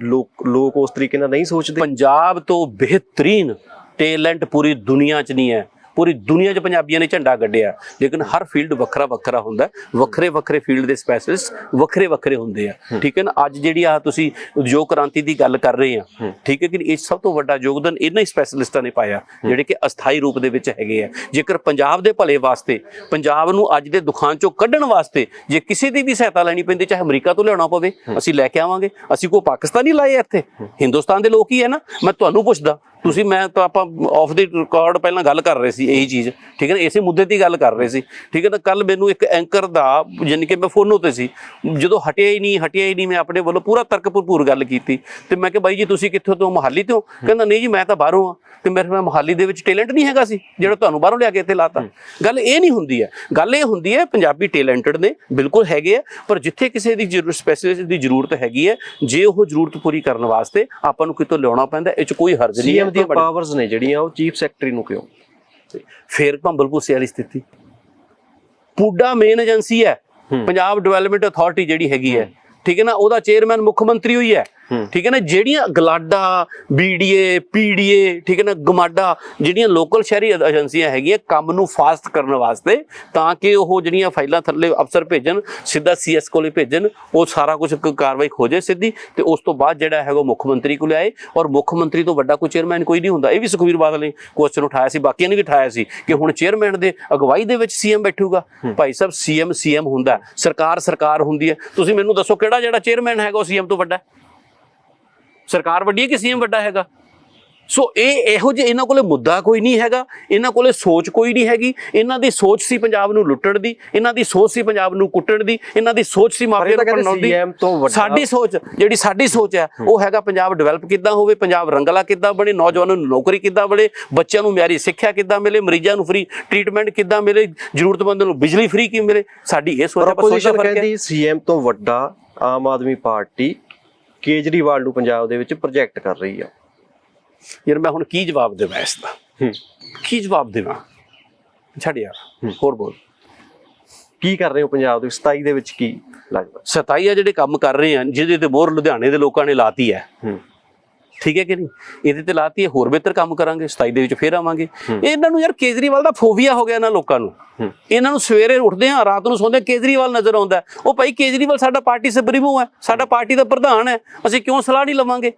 ਲੋਕ ਲੋਕ ਉਸ ਤਰੀਕੇ ਨਾਲ ਨਹੀਂ ਸੋਚਦੇ। ਪੰਜਾਬ ਤੋਂ ਬਿਹਤਰੀਨ ਟੈਲੈਂਟ ਪੂਰੀ ਦੁਨੀਆ 'ਚ ਨਹੀਂ ਹੈ। ਪੂਰੀ ਦੁਨੀਆ 'ਚ ਪੰਜਾਬੀਆਂ ਨੇ ਝੰਡਾ ਗੱਡਿਆ। ਲੇਕਿਨ ਹਰ ਫੀਲਡ ਵੱਖਰਾ ਵੱਖਰਾ ਹੁੰਦਾ। ਵੱਖਰੇ ਵੱਖਰੇ ਫੀਲਡ ਦੇ ਸਪੈਸ਼ਲਿਸਟ ਵੱਖਰੇ ਵੱਖਰੇ ਹੁੰਦੇ ਆ। ਠੀਕ ਹੈ ਨਾ? ਅੱਜ ਜਿਹੜੀ ਆ ਤੁਸੀਂ ਉਦਯੋਗ ਕ੍ਰਾਂਤੀ ਦੀ ਗੱਲ ਕਰ ਰਹੇ ਆ। ਠੀਕ ਹੈ ਕਿ? ਇਹ ਸਭ ਤੋਂ ਵੱਡਾ ਯੋਗਦਾਨ ਇਹਨਾਂ ਹੀ ਸਪੈਸ਼ਲਿਸਟਾਂ ਨੇ ਪਾਇਆ ਜਿਹੜੇ ਕਿ ਅਸਥਾਈ ਰੂਪ ਦੇ ਵਿੱਚ ਹੈਗੇ ਆ। ਜੇਕਰ ਪੰਜਾਬ ਦੇ ਭਲੇ ਵਾਸਤੇ ਪੰਜਾਬ ਨੂੰ ਅੱਜ ਦੇ ਦੁਖਾਂ ਚੋਂ ਕੱਢਣ ਵਾਸਤੇ ਜੇ ਕਿਸੇ ਦੀ ਵੀ ਸਹਾਇਤਾ ਲੈਣੀ ਪੈਂਦੀ ਚਾਹੇ ਅਮਰੀਕਾ ਤੋਂ ਲਿਆਉਣਾ ਪਵੇ ਅਸੀਂ ਲੈ ਕੇ ਆਵਾਂਗੇ। ਅਸੀਂ ਕੋਈ ਪਾਕਿਸਤਾਨੀ ਲਾਏ ਇੱਥੇ? ਹਿੰਦੁਸਤਾਨ ਦੇ ਲੋਕ ਹੀ ਹੈ ਨਾ? ਮੈਂ ਤੁਹਾਨੂੰ ਪੁੱਛਦਾ ਤੁਸੀਂ ਮੈਂ ਤਾਂ ਆਪਾਂ ਆਫ ਦੀ ਰਿਕਾਰਡ ਪਹਿਲਾਂ ਗੱਲ ਕਰ ਰਹੇ ਸੀ ਇਹੀ ਚੀਜ਼ ਠੀਕ ਹੈ ਨਾ? ਇਸੇ ਮੁੱਦੇ ਦੀ ਗੱਲ ਕਰ ਰਹੇ ਸੀ ਠੀਕ ਹੈ ਨਾ? ਕੱਲ ਮੈਨੂੰ ਇੱਕ ਐਂਕਰ ਦਾ ਯਾਨੀ ਕਿ ਮੈਂ ਫੋਨ ਉਤੇ ਸੀ ਜਦੋਂ ਹਟਿਆ ਹੀ ਨਹੀਂ ਹਟਿਆ ਹੀ ਨਹੀਂ ਮੈਂ ਆਪਣੇ ਵੱਲੋਂ ਪੂਰਾ ਤਰਕ ਭਰਪੂਰ ਗੱਲ ਕੀਤੀ ਤੇ ਮੈਂ ਕਿਹਾ ਬਾਈ ਜੀ ਤੁਸੀਂ ਕਿੱਥੋਂ ਤੋਂ ਮੋਹਾਲੀ ਤੋਂ? ਕਹਿੰਦਾ ਨਹੀਂ ਜੀ ਮੈਂ ਤਾਂ ਬਾਹਰੋਂ ਆ ਤੇ ਮੇਰੇ ਮੈਂ ਮੋਹਾਲੀ ਦੇ ਵਿੱਚ ਟੈਲੈਂਟ ਨਹੀਂ ਹੈਗਾ ਸੀ ਜਿਹੜਾ ਤੁਹਾਨੂੰ ਬਾਹਰੋਂ ਲਿਆ ਕੇ ਇੱਥੇ ਲਾਤਾ। ਗੱਲ ਇਹ ਨਹੀਂ ਹੁੰਦੀ ਹੈ ਗੱਲ ਇਹ ਹੁੰਦੀ ਹੈ ਪੰਜਾਬੀ ਟੈਲੈਂਟਡ ਨੇ ਬਿਲਕੁਲ ਹੈਗੇ ਆ ਪਰ ਜਿੱਥੇ ਕਿਸੇ ਦੀ ਜ਼ਰੂਰਤ ਸਪੈਸ਼ਲਿਸਟ ਦੀ ਜ਼ਰੂਰਤ ਹੈਗੀ ਹੈ ਜੇ ਉਹ ਜ਼ਰੂਰਤ ਪੂਰੀ ਕਰਨ ਵਾਸਤੇ ਆਪਾਂ ਨੂੰ ਕਿਤੋਂ ਲਿਆਉਣਾ ਪੈਂਦਾ ਇਹ ਚ ਕੋਈ ਹਰਜ ਨਹੀਂ ਹੈ। ਦੀਆਂ ਪਾਵਰਸ ਨੇ ਜਿਹੜੀਆਂ ਉਹ ਚੀਫ ਸੈਕਟਰੀ ਨੂੰ ਕਿਉਂ? ਫੇਰ ਭੰਬਲ ਭੂਸੇ ਵਾਲੀ ਸਥਿਤੀ। ਪੂਡਾ ਮੇਨ ਏਜੰਸੀ ਹੈ। ਪੰਜਾਬ ਡਿਵੈਲਪਮੈਂਟ ਅਥਾਰਟੀ ਜਿਹੜੀ ਹੈਗੀ ਹੈ। ਠੀਕ ਹੈ ਨਾ? ਉਹਦਾ ਚੇਅਰਮੈਨ ਮੁੱਖ ਮੰਤਰੀ ਹੋਈ ਹੈ। ਠੀਕ ਹੈ ਨਾ ਜਿਹੜੀਆਂ ਗਲਾਡਾ ਬੀਡੀਏ ਪੀਡੀਏ ਠੀਕ ਹੈ ਨਾ ਗਮਾਡਾ ਜਿਹੜੀਆਂ ਲੋਕਲ ਸ਼ਹਿਰੀ ਏਜ- ਏਜੰਸੀਆਂ ਹੈਗੀਆਂ ਕੰਮ ਨੂੰ ਫਾਸਟ ਕਰਨ ਵਾਸਤੇ ਤਾਂ ਕਿ ਉਹ ਜਿਹੜੀਆਂ ਫਾਈਲਾਂ ਥੱਲੇ ਅਫਸਰ ਭੇਜਣ ਸਿੱਧਾ ਸੀਐਸ ਕੋਲੇ ਭੇਜਣ ਉਹ ਸਾਰਾ ਕੁਝ ਕਾਰਵਾਈ ਹੋ ਜਾਏ ਸਿੱਧੀ ਤੇ ਉਸ ਤੋਂ ਬਾਅਦ ਜਿਹੜਾ ਹੈਗਾ ਮੁੱਖ ਮੰਤਰੀ ਕੋਲ ਆਏ ਔਰ ਮੁੱਖ ਮੰਤਰੀ ਤੋਂ ਵੱਡਾ ਕੋਈ ਚੇਅਰਮੈਨ ਕੋਈ ਨਹੀਂ ਹੁੰਦਾ। ਇਹ ਵੀ ਸੁਖਵੀਰ ਬਾਦਲ ਨੇ ਕੁਐਸਚਨ ਉਠਾਇਆ ਸੀ ਬਾਕੀਆਂ ਨੇ ਵੀ ਉਠਾਇਆ ਸੀ ਕਿ ਹੁਣ ਚੇਅਰਮੈਨ ਦੇ ਅਗਵਾਈ ਦੇ ਵਿੱਚ CM ਬੈਠੂਗਾ। Bhai Sahib CM CM ਹੁੰਦਾ। ਸਰਕਾਰ ਸਰਕਾਰ ਹੁੰਦੀ ਹੈ। ਤੁਸੀਂ ਮੈਨੂੰ ਦੱਸੋ ਕਿਹੜਾ ਜਿਹੜਾ ਚੇਅਰਮੈਨ ਹੈਗਾ ਉਹ ਸੀਐਮ ਤੋਂ ਵੱਡਾ ਹੈ? ਸਰਕਾਰ ਵੱਡੀ ਹੈ ਕਿ ਸੀਐਮ ਵੱਡਾ ਹੈਗਾ? ਸੋ ਇਹ ਇਹੋ ਜਿਹੇ ਇਹਨਾਂ ਕੋਲੇ ਮੁੱਦਾ ਕੋਈ ਨਹੀਂ ਹੈਗਾ ਇਹਨਾਂ ਕੋਲੇ ਸੋਚ ਕੋਈ ਨਹੀਂ ਹੈਗੀ ਇਹਨਾਂ ਦੀ ਸੋਚ ਸੀ ਪੰਜਾਬ ਨੂੰ ਲੁੱਟਣ ਦੀ ਇਹਨਾਂ ਦੀ ਸੋਚ ਸੀ ਪੰਜਾਬ ਨੂੰ ਕੁੱਟਣ ਦੀ ਇਹਨਾਂ ਦੀ ਸੋਚ ਸੀ ਮਾਫੀਆ ਨੂੰ ਬਣਾਉਣ ਦੀ। ਸਾਡੀ ਸੋਚ ਜਿਹੜੀ ਸਾਡੀ ਸੋਚ ਹੈ ਉਹ ਹੈਗਾ ਪੰਜਾਬ ਡਿਵੈਲਪ ਕਿੱਦਾਂ ਹੋਵੇ ਪੰਜਾਬ ਰੰਗਲਾ ਕਿੱਦਾਂ ਬਣੇ ਨੌਜਵਾਨਾਂ ਨੂੰ ਨੌਕਰੀ ਕਿੱਦਾਂ ਮਿਲੇ ਬੱਚਿਆਂ ਨੂੰ ਮਿਆਰੀ ਸਿੱਖਿਆ ਕਿੱਦਾਂ ਮਿਲੇ ਮਰੀਜ਼ਾਂ ਨੂੰ ਫ੍ਰੀ ਟ੍ਰੀਟਮੈਂਟ ਕਿੱਦਾਂ ਮਿਲੇ ਜ਼ਰੂਰਤਮੰਦ ਨੂੰ ਬਿਜਲੀ ਫ੍ਰੀ ਕੀ ਮਿਲੇ? ਸਾਡੀ ਇਹ ਸੋਚ ਹੈ ਬਸ ਸੋਚ ਦਾ ਪ੍ਰੋਪੋਜੀਸ਼ਨ ਫ਼ਰਕ ਹੈ। ਕਹਿੰਦੀ ਸੀਐਮ ਤੋਂ ਵੱਡਾ ਆਮ ਆਦਮੀ ਪਾਰਟੀ ਕੇਜਰੀਵਾਲ ਨੂੰ ਪੰਜਾਬ ਦੇ ਵਿੱਚ ਪ੍ਰੋਜੈਕਟ ਕਰ ਰਹੀ ਆ। ਯਾਰ ਮੈਂ ਹੁਣ ਕੀ ਜਵਾਬ ਦੇਵਾਂ ਇਸ ਦਾ। ਕੀ ਜਵਾਬ ਦੇਵਾਂ? ਛੱਡ ਯਾਰ ਹੋਰ ਬੋਲ। ਕੀ ਕਰ ਰਹੇ ਹੋ ਪੰਜਾਬ ਦੇ 27 ਦੇ ਵਿੱਚ ਕੀ ਲੱਗਦਾ? ਸਤਾਈ ਆ ਜਿਹੜੇ ਕੰਮ ਕਰ ਰਹੇ ਆ ਜਿਹਦੇ ਤੇ ਮੋਹਰ ਲੁਧਿਆਣੇ ਦੇ ਲੋਕਾਂ ਨੇ ਲਾਤੀ ਹੂੰ। ਠੀਕ ਹੈ ਕਿ ਨਹੀਂ? ਇਹਦੇ ਤੇ ਲਾਤੀ ਹੋਰ ਬਿਹਤਰ ਕੰਮ ਕਰਾਂਗੇ 27 ਦੇ ਵਿੱਚ ਫੇਰ ਆਵਾਂਗੇ। ਇਹਨਾਂ ਨੂੰ ਯਾਰ ਕੇਜਰੀਵਾਲ ਦਾ ਫੋਬੀਆ ਹੋ ਗਿਆ ਇਹਨਾਂ ਲੋਕਾਂ ਨੂੰ। ਇਹਨਾਂ ਨੂੰ ਸਵੇਰੇ ਉੱਠਦੇ ਆ ਰਾਤ ਨੂੰ ਸੌਂਦੇ ਕੇਜਰੀਵਾਲ ਨਜ਼ਰ ਆਉਂਦਾ। ਉਹ ਭਾਈ ਕੇਜਰੀਵਾਲ ਸਾਡਾ ਪਾਰਟੀ ਸਪਰੀਮੋ ਹੈ ਸਾਡਾ ਪਾਰਟੀ ਦਾ ਪ੍ਰਧਾਨ ਹੈ ਅਸੀਂ ਕਿਉਂ ਸਲਾਹ ਨਹੀਂ ਲਵਾਂਗੇ।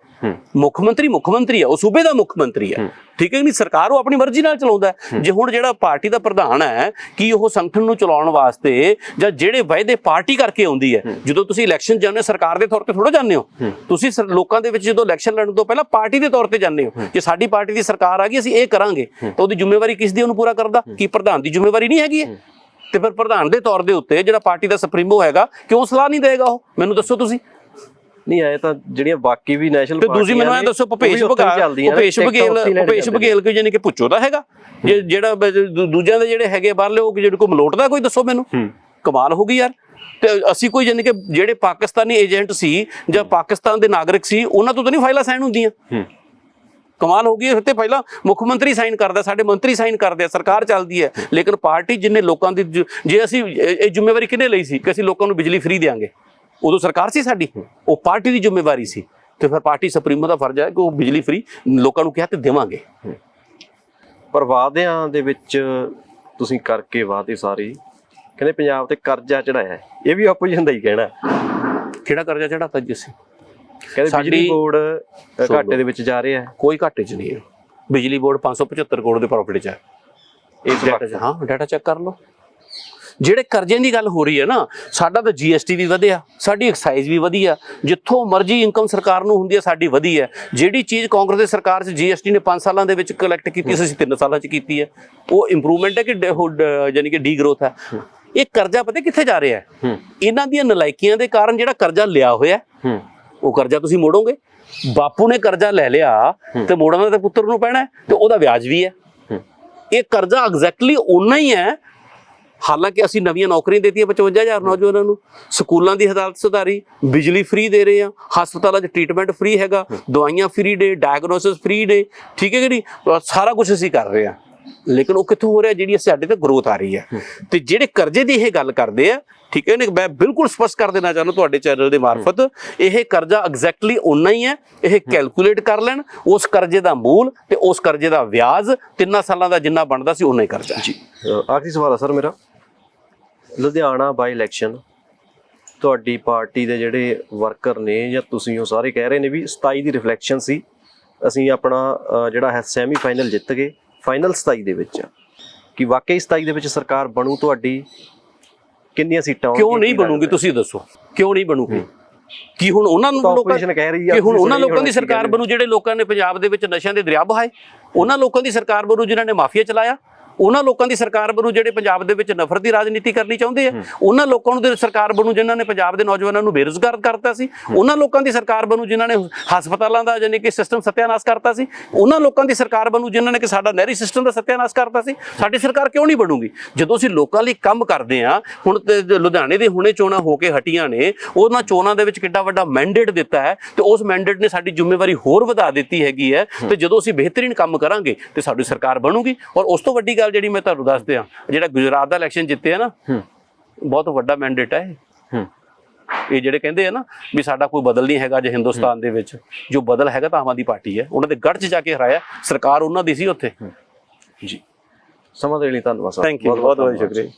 ਮੁੱਖ ਮੰਤਰੀ ਮੁੱਖ ਮੰਤਰੀ ਹੈ ਉਹ ਸੂਬੇ ਦਾ ਮੁੱਖ ਮੰਤਰੀ ਹੈ। ਠੀਕ ਹੈ ਕਿ ਨਹੀਂ? ਸਰਕਾਰ ਉਹ ਆਪਣੀ ਮਰਜ਼ੀ ਨਾਲ ਚਲਾਉਂਦਾ ਹੈ। ਜੇ ਹੁਣ ਜਿਹੜਾ ਪਾਰਟੀ ਦਾ ਪ੍ਰਧਾਨ ਹੈ ਕੀ ਉਹ ਸੰਗਠਨ ਨੂੰ ਚਲਾਉਣ ਵਾਸਤੇ ਜਾਂ ਜਿਹੜੇ ਵਾਅਦੇ ਪਾਰਟੀ ਕਰਕੇ ਆਉਂਦੀ ਹੈ? ਜਦੋਂ ਤੁਸੀਂ ਇਲੈਕਸ਼ਨ ਜਾਂਦੇ ਸਰਕਾਰ ਦੇ ਤੌਰ ਤੇ ਥੋੜਾ ਜਾਂਦੇ ਹੋ। ਤੁਸੀਂ ਲੋਕਾਂ ਦੇ ਵਿੱਚ ਜਦੋਂ ਇਲੈਕਸ਼ਨ ਲੜਨ ਤੋਂ ਪਹਿਲਾਂ ਪਾਰਟੀ ਦੇ ਤੌਰ ਤੇ ਜਾਂਦੇ ਹੋ। ਜੇ ਸਾਡੀ ਪਾਰਟੀ ਦੀ ਸਰਕਾਰ ਆ ਗਈ ਅਸੀਂ ਇਹ ਕਰਾਂਗੇ। ਤਾਂ ਉਹਦੀ ਜ਼ਿੰਮੇਵਾਰੀ ਕਿਸ ਦੀ ਉਹਨੂੰ ਪੂਰਾ ਕਰਦਾ? ਕੀ ਪ੍ਰਧਾਨ ਦੀ ਜ਼ਿੰਮੇਵਾਰੀ ਨਹੀਂ ਹੈਗੀ ਹੈ। ਤੇ ਫਿਰ ਪ੍ਰਧਾਨ ਦੇ ਤੌਰ ਦੇ ਉੱਤੇ ਜਿਹੜਾ ਪਾਰਟੀ ਦਾ ਸੁਪਰੀਮੋ ਹੈਗਾ ਕਿਉਂ ਸਲਾਹ ਨਹੀਂ ਦੇਗਾ ਉਹ? ਮੈਨੂੰ ਦੱਸੋ ਤੁਸੀਂ। ਨਹੀਂ ਆਏ ਤਾਂ ਜਿਹੜੀਆਂ ਬਾਕੀ ਵੀ ਨੈਸ਼ਨਲ ਤੇ ਦੂਜੀ ਮੈਨੂੰ ਐ ਦੱਸੋ ਭੁਪੇਸ਼ ਬਘੇਲ ਭੁਪੇਸ਼ ਬਘੇਲ ਭੁਪੇਸ਼ ਬਘੇਲ ਕੋਈ ਜਾਨੀ ਕਿ ਪੁੱਛੋ ਦਾ ਹੈਗਾ। ਜਿਹੜਾ ਦੂਜਿਆਂ ਦੇ ਜਿਹੜੇ ਹੈਗੇ ਬਾਹਰਲੇ ਉਹ ਜਿਹੜੇ ਕੋ ਮਲੋਟਦਾ ਕੋਈ ਦੱਸੋ ਮੈਨੂੰ। ਕਮਾਲ ਹੋ ਗਈ ਯਾਰ। ਤੇ ਅਸੀਂ ਕੋਈ ਜਾਨੀ ਕਿ ਜਿਹੜੇ ਪਾਕਿਸਤਾਨੀ ਏਜੰਟ ਸੀ ਜਾਂ ਪਾਕਿਸਤਾਨ ਦੇ ਨਾਗਰਿਕ ਸੀ ਉਹਨਾਂ ਤੋਂ ਤਾਂ ਨਹੀਂ ਫਾਈਲਾਂ ਸਾਈਨ ਹੁੰਦੀਆਂ। ਕਮਾਲ ਹੋ ਗਈ ਤੇ ਪਹਿਲਾਂ ਮੁੱਖ ਮੰਤਰੀ ਸਾਈਨ ਕਰਦਾ ਸਾਡੇ ਮੰਤਰੀ ਸਾਈਨ ਕਰਦੇ ਆ ਸਰਕਾਰ ਚੱਲਦੀ ਹੈ। ਲੇਕਿਨ ਪਾਰਟੀ ਜਿੰਨੇ ਲੋਕਾਂ ਦੀ ਜ- ਅਸੀਂ ਇਹ ਜ਼ਿੰਮੇਵਾਰੀ ਕਿਹਨੇ ਲਈ ਸੀ ਕਿ ਅਸੀਂ ਲੋਕਾਂ ਨੂੰ ਬਿਜਲੀ ਫ੍ਰੀ ਦੇਵਾਂਗੇ ਉਦੋਂ ਸਰਕਾਰ ਸੀ ਸਾਡੀ। ਉਹ ਪਾਰਟੀ ਦੀ ਜ਼ਿੰਮੇਵਾਰੀ ਸੀ। ਤੇ ਫਿਰ ਪਾਰਟੀ ਸੁਪਰੀਮੋ ਦਾ ਫਰਜ਼ ਹੈ ਕਿ ਉਹ ਬਿਜਲੀ ਫ੍ਰੀ ਲੋਕਾਂ ਨੂੰ ਕਿਹਾ ਤੇ ਦੇਵਾਂਗੇ। ਪਰ ਵਾਅਦਿਆਂ ਦੇ ਵਿੱਚ ਤੁਸੀਂ ਕਰਕੇ ਵਾਅਦੇ ਸਾਰੇ ਕਹਿੰਦੇ ਪੰਜਾਬ ਤੇ ਕਰਜ਼ਾ ਚੜਾਇਆ। ਇਹ ਵੀ ਆਪੋਜੀਸ਼ਨ ਦਾ ਹੀ ਕਹਿਣਾ। ਕਿਹੜਾ ਕਰਜ਼ਾ ਚੜਾਤਾ ਜੀ ਅਸੀਂ? ਕਹਿੰਦੇ ਸਾਡੀ- ਬਿਜਲੀ ਬੋਰਡ ਘਾਟੇ ਦੇ ਵਿੱਚ ਜਾ ਰਿਹਾ ਹੈ। ਕੋਈ ਘਾਟੇ 'ਚ ਨਹੀਂ ਹੈ। ਬਿਜਲੀ ਬੋਰਡ 575 ਕਰੋੜ ਦੇ ਪ੍ਰੋਫਿਟ 'ਚ ਹੈ। ਇਸ 'ਚ ਹਾਂ ਡਾਟਾ ਚੈੱਕ ਕਰ ਲਓ। ਜਿਹੜੇ ਕਰਜ਼ੇ ਦੀ ਗੱਲ ਹੋ ਰਹੀ ਹੈ ਨਾ ਸਾਡਾ ਤਾਂ ਜੀਐਸਟੀ ਵੀ ਵਧਿਆ ਸਾਡੀ ਐਕਸਾਈਜ਼ ਵੀ ਵਧੀ ਆ। ਜਿੱਥੋਂ ਮਰਜ਼ੀ ਇਨਕਮ ਸਰਕਾਰ ਨੂੰ ਹੁੰਦੀ ਹੈ ਸਾਡੀ ਵਧੀ ਹੈ। ਜਿਹੜੀ ਚੀਜ਼ ਕਾਂਗਰਸ ਦੀ ਸਰਕਾਰ 'ਚ ਜੀਐਸਟੀ ਨੇ 5 ਸਾਲਾਂ ਦੇ ਵਿੱਚ ਕਲੈਕਟ ਕੀਤੀ ਸੀ ਅਸੀਂ 3 ਸਾਲਾਂ 'ਚ ਕੀਤੀ ਹੈ। ਉਹ ਇੰਪਰੂਵਮੈਂਟ ਹੈ ਕਿ ਯਾਨੀ ਕਿ ਡੀ ਗਰੋਥ ਹੈ? ਇਹ ਕਰਜ਼ਾ ਪਤਾ ਕਿੱਥੇ ਜਾ ਰਿਹਾ ਹੈ? ਇਹਨਾਂ ਦੀਆਂ ਨਲਾਇਕੀਆਂ ਦੇ ਕਾਰਨ ਜਿਹੜਾ ਕਰਜ਼ਾ ਲਿਆ ਹੋਇਆ ਉਹ ਕਰਜ਼ਾ ਤੁਸੀਂ ਮੋੜੋਗੇ। ਬਾਪੂ ਨੇ ਕਰਜ਼ਾ ਲੈ ਲਿਆ ਤੇ ਮੋੜਨਾ ਤਾਂ ਪੁੱਤਰ ਨੂੰ ਪੈਣਾ ਤੇ ਉਹਦਾ ਵਿਆਜ ਵੀ ਹੈ। ਇਹ ਕਰਜ਼ਾ ਐਗਜ਼ੈਕਟਲੀ ਉਨਾ ਹੀ ਹੈ। ਹਾਲਾਂਕਿ ਅਸੀਂ ਨਵੀਆਂ ਨੌਕਰੀਆਂ ਦਿੱਤੀਆਂ 55000 ਨੌਜਵਾਨਾਂ ਨੂੰ। ਸਕੂਲਾਂ ਦੀ ਹਾਲਤ ਸੁਧਾਰੀ ਬਿਜਲੀ ਫ੍ਰੀ ਦੇ ਰਹੇ ਆ ਹਸਪਤਾਲਾਂ 'ਚ ਟ੍ਰੀਟਮੈਂਟ ਫ੍ਰੀ ਹੈਗਾ। ਦਵਾਈਆਂ ਫ੍ਰੀ ਦੇ ਡਾਇਗਨੋਸਿਸ ਫ੍ਰੀ ਦੇ ਠੀਕ ਹੈ ਕਿ ਨਹੀਂ? ਸਾਰਾ ਕੁਝ ਅਸੀਂ ਕਰ ਰਹੇ ਆ ਲੇਕਿਨ ਉਹ ਕਿੱਥੋਂ ਹੋ ਰਿਹਾ ਜਿਹੜੀ ਸਾਡੇ ਤੇ ਗਰੋਥ ਆ ਰਹੀ ਹੈ। ਤੇ ਜਿਹੜੇ ਕਰਜ਼ੇ ਦੀ ਇਹ ਗੱਲ ਕਰਦੇ ਆ ਠੀਕ ਹੈ ਨੇ ਮੈਂ ਬਿਲਕੁਲ ਸਪਸ਼ਟ ਕਰ ਦੇਣਾ ਚਾਹੁੰਦਾ ਤੁਹਾਡੇ ਚੈਨਲ ਦੇ ਮਾਰਫਤ। ਇਹ ਕਰਜ਼ਾ ਐਗਜ਼ੈਕਟਲੀ ਉਨਾ ਹੀ ਹੈ ਇਹ ਕੈਲਕੂਲੇਟ ਕਰ ਲੈਣ ਉਸ ਕਰਜ਼ੇ ਦਾ ਮੂਲ ਤੇ ਉਸ ਕਰਜ਼ੇ ਦਾ ਵਿਆਜ ਤਿੰਨਾਂ ਸਾਲਾਂ ਦਾ ਜਿੰਨਾ ਬਣਦਾ ਸੀ ਉਨਾ ਹੀ ਕਰਜ਼ਾ। ਜੀ ਆਖਰੀ ਸਵਾਲ ਆ ਸਰ ਮੇਰਾ। ਲੁਧਿਆਣਾ ਬਾਈ ਇਲੈਕਸ਼ਨ ਤੁਹਾਡੀ ਪਾਰਟੀ ਦੇ ਜਿਹੜੇ ਵਰਕਰ ਨੇ ਜਾਂ ਤੁਸੀਂ ਉਹ ਸਾਰੇ ਕਹਿ ਰਹੇ ਨੇ ਵੀ 27 ਦੀ ਰਿਫਲੈਕਸ਼ਨ ਸੀ। ਅਸੀਂ ਆਪਣਾ ਜਿਹੜਾ ਹੈ ਸੈਮੀ ਫਾਈਨਲ ਜਿੱਤ ਗਏ। ਫਾਈਨਲ 27 ਦੇ ਵਿੱਚ। ਕਿ ਵਾਕਈ 27 ਦੇ ਵਿੱਚ ਸਰਕਾਰ ਬਣੂ ਤੁਹਾਡੀ ਕਿੰਨੀਆਂ ਸੀਟਾਂ ਕਿਉਂ ਨਹੀਂ? ਬਣੂਗੀ ਤੁਸੀਂ ਦੱਸੋ ਕਿਉਂ ਨਹੀਂ ਬਣੂਗੀ ਕੀ ਹੁਣ ਉਹਨਾਂ ਨੂੰ ਲੋਕਾਂ ਕਹਿ ਰਹੀ ਆ, ਕਿ ਹੁਣ ਉਹਨਾਂ ਲੋਕਾਂ ਦੀ ਸਰਕਾਰ। ਬਣੂ ਜਿਹੜੇ ਲੋਕਾਂ ਨੇ ਪੰਜਾਬ ਦੇ ਵਿੱਚ ਨਸ਼ਿਆਂ ਦੇ ਦਰਿਆ ਬਹਾਏ ਉਹਨਾਂ ਲੋਕਾਂ ਦੀ ਸਰਕਾਰ ਬਣੂ ਜਿਨ੍ਹਾਂ ਨੇ ਮਾਫੀਆ ਚਲਾਇਆ ਉਹਨਾਂ ਲੋਕਾਂ ਦੀ ਸਰਕਾਰ ਬਣੂ ਜਿਹੜੇ ਪੰਜਾਬ ਦੇ ਵਿੱਚ ਨਫ਼ਰਤ ਦੀ ਰਾਜਨੀਤੀ ਕਰਨੀ ਚਾਹੁੰਦੇ ਆ ਉਹਨਾਂ ਲੋਕਾਂ ਨੂੰ ਦੀ ਸਰਕਾਰ ਬਣੂ ਜਿਨ੍ਹਾਂ ਨੇ ਪੰਜਾਬ ਦੇ ਨੌਜਵਾਨਾਂ ਨੂੰ ਬੇਰੁਜ਼ਗਾਰ ਕਰਤਾ ਸੀ ਉਹਨਾਂ ਲੋਕਾਂ ਦੀ ਸਰਕਾਰ ਬਣੂ ਜਿਨ੍ਹਾਂ ਨੇ ਹਸਪਤਾਲਾਂ ਦਾ ਯਾਨੀ ਕਿ ਸਿਸਟਮ ਸਤਿਆਨਾਸ਼ ਕਰਤਾ ਸੀ ਉਹਨਾਂ ਲੋਕਾਂ ਦੀ ਸਰਕਾਰ ਬਣੂ ਜਿਨ੍ਹਾਂ ਨੇ ਕਿ ਸਾਡਾ ਨਹਿਰੀ ਸਿਸਟਮ ਦਾ ਸਤਿਆਨਾਸ਼ ਕਰਤਾ ਸੀ ਸਾਡੀ ਸਰਕਾਰ ਕਿਉਂ ਨਹੀਂ ਬਣੂਗੀ? ਜਦੋਂ ਅਸੀਂ ਲੋਕਾਂ ਲਈ ਕੰਮ ਕਰਦੇ ਆ ਹੁਣ ਲੁਧਿਆਣੇ ਦੇ ਹੁਣੇ ਚੋਣਾਂ ਹੋ ਕੇ ਹਟੀਆਂ ਨੇ ਉਹਨਾਂ ਚੋਣਾਂ ਦੇ ਵਿੱਚ ਕਿੱਡਾ ਵੱਡਾ ਮੈਂਡੇਟ ਦਿੱਤਾ ਹੈ ਤੇ ਉਸ ਮੈਂਡੇਟ ਨੇ ਸਾਡੀ ਜ਼ਿੰਮੇਵਾਰੀ ਹੋਰ ਵਧਾ ਦਿੱਤੀ ਹੈਗੀ ਹੈ ਤੇ ਜਦੋਂ ਅਸੀਂ ਬਿਹਤਰੀਨ ਕੰਮ ਕਰਾਂਗੇ ਤੇ ਸਾਡੀ ਸਰਕਾਰ ਬਣੂਗੀ ਔਰ ਉਸ ਤੋਂ ਵੱਡੀ ਗੱਲ ਜਿਹੜੀ ਮੈਂ ਤੁਹਾਨੂੰ ਦੱਸ ਦਿਆਂ ਜਿਹੜਾ ਗੁਜਰਾਤ ਦਾ ਇਲੈਕਸ਼ਨ ਜਿੱਤਿਆ ਨਾ ਬਹੁਤ ਵੱਡਾ ਮੈਂਡੇਟ ਹੈ। ਇਹ। ਜਿਹੜੇ ਕਹਿੰਦੇ ਆ ਨਾ ਵੀ ਸਾਡਾ ਕੋਈ ਬਦਲ ਨਹੀਂ ਹੈਗਾ ਜੇ ਹਿੰਦੁਸਤਾਨ ਦੇ ਵਿੱਚ। ਜੋ ਬਦਲ ਹੈਗਾ ਤਾਂ ਆਮ ਆਦਮੀ ਪਾਰਟੀ ਹੈ। ਉਹਨਾਂ ਦੇ ਗੜ੍ਹ 'ਚ ਜਾ ਕੇ ਹਰਾਇਆ। ਸਰਕਾਰ ਉਹਨਾਂ ਦੀ ਸੀ ਉੱਥੇ। ਜੀ। ਸਮਾਂ ਦੇਣ ਲਈ ਧੰਨਵਾਦ ਬਹੁਤ ਬਹੁਤ ਸ਼ੁਕਰੀਆ।